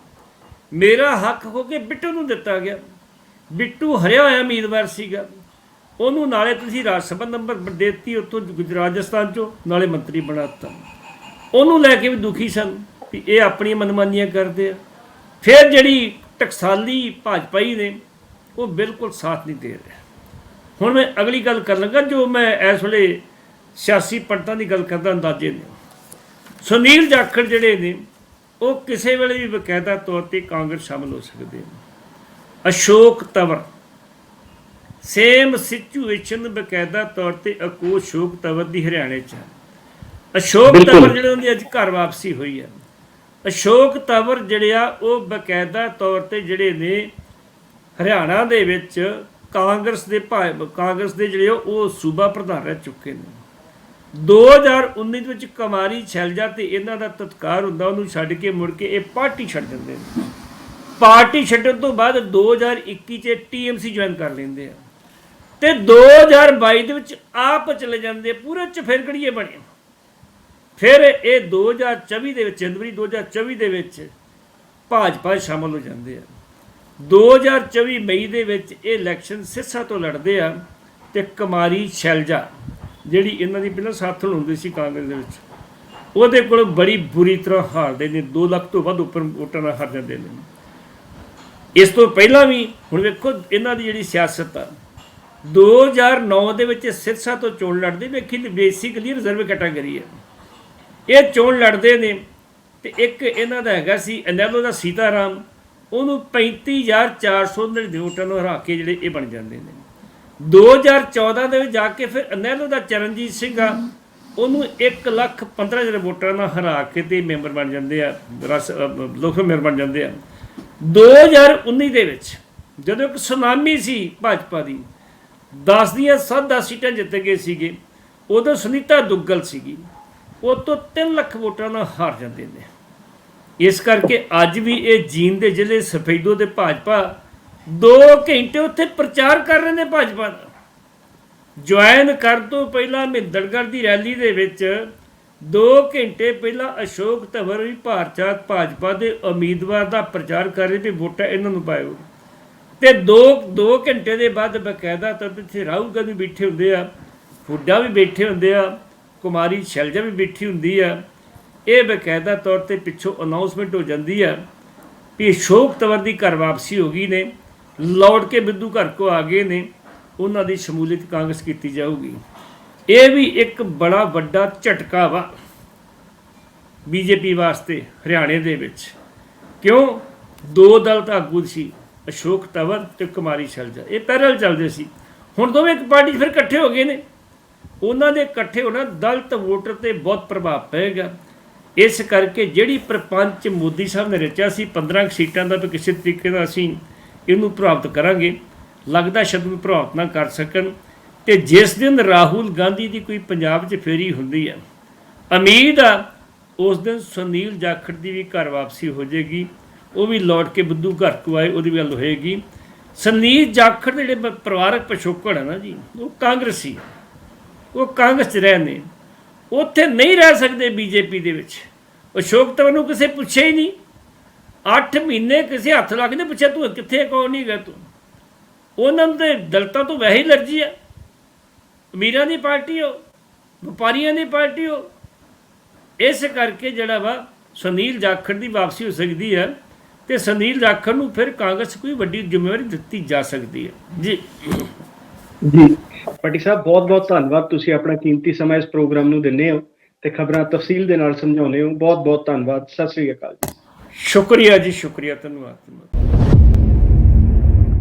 ਮੇਰਾ ਹੱਕ ਹੋ ਕੇ ਬਿੱਟੂ ਨੂੰ ਦਿੱਤਾ ਗਿਆ। ਬਿੱਟੂ ਹਰਿਆ ਹੋਇਆ ਉਮੀਦਵਾਰ ਸੀਗਾ। ਉਹਨੂੰ ਨਾਲੇ ਤੁਸੀਂ ਰਾਜ ਸਭਾ ਨੰਬਰ ਦੇਤੀ, ਉੱਥੋਂ ਗੁਜ- ਰਾਜਸਥਾਨ ਚੋਂ ਨਾਲੇ ਮੰਤਰੀ ਬਣਾਤਾ। ਉਹਨੂੰ ਲੈ ਕੇ ਵੀ ਦੁਖੀ ਸਨ ਵੀ ਇਹ ਆਪਣੀਆਂ ਮਨਮਾਨੀਆਂ ਕਰਦੇ ਆ। ਫਿਰ ਜਿਹੜੀ ਟਕਸਾਲੀ ਭਾਜਪਾਈ ਨੇ, ਉਹ ਬਿਲਕੁਲ ਸਾਥ ਨਹੀਂ ਦੇ ਰਿਹਾ। ਹੁਣ ਮੈਂ ਅਗਲੀ ਗੱਲ ਕਰਨ ਲੱਗਾ, ਜੋ ਮੈਂ ਇਸ ਵੇਲੇ ਸਿਆਸੀ ਪੰਡਤਾਂ ਦੀ ਗੱਲ ਕਰਦਾ, ਅੰਦਾਜ਼ੇ ਨੇ ਸੁਨੀਲ ਜਾਖੜ ਜਿਹੜੇ ਨੇ ਉਹ ਕਿਸੇ ਵੇਲੇ ਵੀ ਬਕਾਇਦਾ ਤੌਰ ਤੇ ਕਾਂਗਰਸ ਸ਼ਾਮਲ ਹੋ ਸਕਦੇ ਨੇ। ਅਸ਼ੋਕ ਤਵਰ ਸੇਮ ਸਿਚੁਏਸ਼ਨ ਬਕਾਇਦਾ ਤੌਰ ਤੇ ਅਕੋ ਅਸ਼ੋਕ ਤਵਰ ਦੀ ਹਰਿਆਣੇ ਚ ਹੈ। ਅਸ਼ੋਕ। ਤਵਰ ਜਿਹੜੇ ਉਹਦੀ ਅੱਜ ਘਰ ਵਾਪਸੀ ਹੋਈ ਹੈ। ਅਸ਼ੋਕ ਤਵਰ ਜਿਹੜੇ ਆ ਉਹ ਬਕਾਇਦਾ ਤੌਰ ਤੇ ਜਿਹੜੇ ਨੇ ਹਰਿਆਣਾ ਦੇ ਵਿੱਚ ਕਾਂਗਰਸ ਦੇ ਕਾਂਗਰਸ ਦੇ ਜਿਹੜੇ ਉਹ ਸੂਬਾ ਪ੍ਰਧਾਨ ਰਹਿ ਚੁੱਕੇ ਨੇ। 2019 ਦੇ ਵਿੱਚ ਕੁਮਾਰੀ ਛੈਲਜਾ ਤੇ ਇਹਨਾਂ ਦਾ ਤਤਕਾਰ ਹੁੰਦਾ, ਉਹਨੂੰ ਛੱਡ ਕੇ ਮੁੜ ਕੇ ਇਹ ਪਾਰਟੀ ਛੱਡ ਦਿੰਦੇ ਨੇ। ਪਾਰਟੀ ਛੱਡਣ ਤੋਂ ਬਾਅਦ 2021 ਚ ਟੀਐਮਸੀ ਜੁਆਇਨ ਕਰ ਲੈਂਦੇ ਆ। ਤੇ 2022 ਦੇ ਵਿੱਚ ਆਪ ਚਲੇ ਜਾਂਦੇ ਪੂਰੇ ਚਫੇਰਗੜੀਏ ਬਣੇ। ਫਿਰ ਇਹ 2024 ਦੇ ਵਿੱਚ, ਜਨਵਰੀ 2024 ਦੇ ਵਿੱਚ ਭਾਜਪਾ 'ਚ ਸ਼ਾਮਲ ਹੋ ਜਾਂਦੇ ਆ। 2024 ਮਈ ਦੇ ਵਿੱਚ ਇਹ ਇਲੈਕਸ਼ਨ ਸਿਰਸਾ ਤੋਂ ਲੜਦੇ ਆ ਤੇ ਕੁਮਾਰੀ ਸ਼ੈਲਜਾ ਜਿਹੜੀ ਇਹਨਾਂ ਦੀ ਪਹਿਲਾਂ ਸਾਥਣ ਹੁੰਦੀ ਸੀ ਕਾਂਗਰਸ ਦੇ ਵਿੱਚ, ਉਹਦੇ ਕੋਲ ਬੜੀ ਬੁਰੀ ਤਰ੍ਹਾਂ ਹਾਰਦੇ ਨੇ 2 ਲੱਖ ਤੋਂ ਵੱਧ ਉੱਪਰ ਵੋਟਾਂ ਨਾਲ ਹਾਰ ਜਾਂਦੇ ਨੇ। ਇਸ ਤੋਂ ਪਹਿਲਾਂ ਵੀ ਹੁਣ ਵੇਖੋ ਇਹਨਾਂ ਦੀ ਜਿਹੜੀ ਸਿਆਸਤ ਆ 2009 ਦੇ ਵਿੱਚ ਸਿਰਸਾ ਤੋਂ ਚੋਣ ਲੜਦੇ ਵੇਖੀ ਤੇ ਬੇਸਿਕਲੀ ਰਿਜ਼ਰਵ ਕੈਟਾਗਰੀ ਹੈ ਇਹ ਚੋਣ ਲੜਦੇ ਨੇ ਤੇ ਇੱਕ ਇਹਨਾਂ ਦਾ ਹੈਗਾ ਸੀ ਅਨੈਲੋ ਦਾ ਸੀਤਾਰਾਮ, ਉਹਨੂੰ 35499 ਵੋਟਾਂ ਨੂੰ ਹਰਾ ਕੇ ਜਿਹੜੇ ਇਹ ਬਣ ਜਾਂਦੇ ਨੇ। 2014 ਦੇ ਵਿੱਚ ਜਾ ਕੇ ਫਿਰ ਅਨੈਲੋ ਦਾ ਚਰਨਜੀਤ ਸਿੰਘ ਆ, ਉਹਨੂੰ 1 ਲੱਖ 15000 ਵੋਟਾਂ ਨਾਲ ਹਰਾ ਕੇ ਤੇ ਮੈਂਬਰ ਬਣ ਜਾਂਦੇ ਆ, ਰਸ ਲੋਕ ਮੈਂਬਰ ਬਣ ਜਾਂਦੇ ਆ। 2019 ਦੇ ਵਿੱਚ ਜਦੋਂ ਇੱਕ ਸੁਨਾਮੀ ਸੀ ਭਾਜਪਾ ਦੀ 10 ਦੀਆਂ 7-10 ਸੀਟਾਂ ਜਿੱਤ ਗਏ ਸੀਗੇ, ਉਦੋਂ ਸੁਨੀਤਾ ਦੁੱਗਲ ਸੀਗੀ, ਉਹ ਤੋਂ 3 ਲੱਖ ਵੋਟਾਂ ਨਾਲ ਹਾਰ ਜਾਂਦੇ ਨੇ। ਇਸ ਕਰਕੇ ਅੱਜ ਵੀ ਇਹ ਜੀਨ ਦੇ ਜ਼ਿਲ੍ਹੇ ਸਫੈਦੋ ਦੇ ਭਾਜਪਾ 2 ਘੰਟੇ ਉੱਥੇ ਪ੍ਰਚਾਰ ਕਰ ਰਹੇ ਨੇ ਭਾਜਪਾ ਦਾ। ਜੁਆਇਨ ਕਰਨ ਤੋਂ ਪਹਿਲਾਂ ਮਹਿੰਦਰਗੜ੍ਹ ਦੀ ਰੈਲੀ ਦੇ ਵਿੱਚ 2 ਘੰਟੇ ਪਹਿਲਾਂ ਅਸ਼ੋਕ ਧਵਰ ਵੀ ਭਾਰਤ ਭਾਜਪਾ ਦੇ ਉਮੀਦਵਾਰ ਦਾ ਪ੍ਰਚਾਰ ਕਰ ਰਹੇ ਵੀ ਵੋਟਾਂ ਇਹਨਾਂ ਨੂੰ ਪਾਇਓ। ਤੇ 2 2 ਘੰਟੇ ਦੇ ਬਾਅਦ ਬਕਾਇਦਾ ਤੌਰ ਤੇ ਇੱਥੇ ਰਾਹੁਲ ਗਾਂਧੀ ਬੈਠੇ ਹੁੰਦੇ ਆ, ਹੁੱਡਾ ਵੀ ਬੈਠੇ ਹੁੰਦੇ ਆ, ਕੁਮਾਰੀ ਸ਼ੈਲਜਾ ਵੀ ਬੈਠੀ ਹੁੰਦੀ ਆ। ਇਹ ਬਕਾਇਦਾ ਤੌਰ ਤੇ ਪਿੱਛੋਂ ਅਨਾਉਂਸਮੈਂਟ ਹੋ ਜਾਂਦੀ ਆ ਵੀ ਅਸ਼ੋਕ ਤਵਰ ਦੀ ਘਰ ਵਾਪਸੀ ਹੋ ਗਈ ਨੇ। ਲੌੜ ਕੇ ਬਿੱਦੂ ਘਰ ਕੋ ਆ ਗਏ ਨੇ, ਉਹਨਾਂ ਦੀ ਸ਼ਮੂਲੀਅਤ ਕਾਂਗਰਸ ਕੀਤੀ ਜਾਊਗੀ। ਇਹ ਵੀ ਇੱਕ ਬੜਾ ਵੱਡਾ ਝਟਕਾ ਵਾ ਬੀਜੇਪੀ ਵਾਸਤੇ ਹਰਿਆਣੇ ਦੇ ਵਿੱਚ। ਕਿਉਂ? ਦੋ ਦਲ ਤਾਂ ਆਗੂ ਸੀ, ਅਸ਼ੋਕ ਤਵਰ ਤੇ ਕੁਮਾਰੀ ਸ਼ੈਲਜਾ। ਇਹ ਪੈਰਲ ਚੱਲਦੇ ਸੀ। ਹੁਣ ਦੋਵੇਂ ਇੱਕ ਪਾਰਟੀ ਫਿਰ ਇਕੱਠੇ ਹੋ ਗਏ ਨੇ। ਉਹਨਾਂ ਦੇ ਇਕੱਠੇ ਹੋਣਾ ਦਲਤ ਵੋਟਰ ਤੇ ਬਹੁਤ ਪ੍ਰਭਾਵ ਪਏਗਾ। ਇਸ ਕਰਕੇ ਜਿਹੜੀ ਪ੍ਰਪੰਚ ਮੋਦੀ ਸਾਹਿਬ ਨੇ ਰਚਿਆ ਸੀ 15 ਸੀਟਾਂ ਦਾ ਵੀ ਕਿਸੇ ਤਰੀਕੇ ਨਾਲ ਅਸੀਂ ਇਹਨੂੰ ਪ੍ਰਭਾਵਿਤ ਕਰਾਂਗੇ, ਲੱਗਦਾ ਸ਼ਬਦ ਨੂੰ ਪ੍ਰਭਾਵਿਤ ਨਾ ਕਰ ਸਕਣ। ਤੇ ਜਿਸ ਦਿਨ ਰਾਹੁਲ ਗਾਂਧੀ ਦੀ ਕੋਈ ਪੰਜਾਬ 'ਚ ਫੇਰੀ ਹੁੰਦੀ ਹੈ, ਉਮੀਦ ਆ ਉਸ ਦਿਨ ਸੁਨੀਲ ਜਾਖੜ ਦੀ ਵੀ ਘਰ ਵਾਪਸੀ ਹੋ ਜਾਏਗੀ। ਉਹ ਵੀ ਲੌਟ ਕੇ ਬੁੱਧੂ ਘਰ ਕੋ ਆਏ, ਉਹਦੀ ਵੀ ਗੱਲ ਹੋਏਗੀ। ਸੁਨੀਲ ਜਾਖੜ ਦੇ ਜਿਹੜੇ ਪਰਿਵਾਰਕ ਪਿਛੋਕੜ ਹੈ ਨਾ ਜੀ, ਉਹ ਕਾਂਗਰਸੀ ਹੈ ਉਹ ਕਾਂਗਰਸ 'ਚ ਰਹੇ ਉੱਥੇ ਨਹੀਂ ਰਹਿ ਸਕਦੇ ਬੀਜੇਪੀ ਦੇ ਵਿੱਚ। ਅਸ਼ੋਕ ਤਵਰ ਨੂੰ ਕਿਸੇ ਪੁੱਛਿਆ ਹੀ ਨਹੀਂ। 8 ਮਹੀਨੇ ਕਿਸੇ ਹੱਥ ਲੱਗਦੇ ਕੇ ਪੁੱਛਿਆ, ਤੂੰ ਕਿੱਥੇ ਕੌਣ ਨਹੀਂ ਗਿਆ ਤੂੰ? ਉਹਨਾਂ ਨੂੰ ਤੇ ਦਲਤਾਂ ਤੋਂ ਵੈਸੇ ਹੀ ਅਲਰਜੀ ਆ। ਅਮੀਰਾਂ ਦੀ ਪਾਰਟੀ ਹੋ ਵਪਾਰੀਆਂ ਦੀ ਪਾਰਟੀ ਹੋ ਇਸ ਕਰਕੇ ਜਿਹੜਾ ਵਾ, ਸੁਨੀਲ ਜਾਖੜ ਦੀ ਵਾਪਸੀ ਹੋ ਸਕਦੀ ਹੈ ਤੇ ਸੁਨੀਲ ਜਾਖੜ ਨੂੰ ਫਿਰ ਕਾਂਗਰਸ ਕੋਈ ਵੱਡੀ ਜ਼ਿੰਮੇਵਾਰੀ ਦਿੱਤੀ ਜਾ ਸਕਦੀ ਹੈ ਜੀ। ਜੀ। ਪੱਟੀ ਸਾਹਿਬ ਬਹੁਤ ਬਹੁਤ ਧੰਨਵਾਦ। ਤੁਸੀਂ ਆਪਣਾ ਕੀਮਤੀ ਸਮਾਂ ਇਸ ਪ੍ਰੋਗਰਾਮ ਨੂੰ ਦਿੰਦੇ ਹੋ ਤੇ ਖਬਰਾਂ ਤਫਸੀਲ ਦੇ ਨਾਲ ਸਮਝਾਉਂਦੇ ਹੋ। ਬਹੁਤ ਬਹੁਤ ਧੰਨਵਾਦ। ਸਤਿ ਸ੍ਰੀ ਅਕਾਲ ਜੀ। ਸ਼ੁਕਰੀਆ ਜੀ ਸ਼ੁਕਰੀਆ ਧੰਨਵਾਦ ਧੰਨਵਾਦ।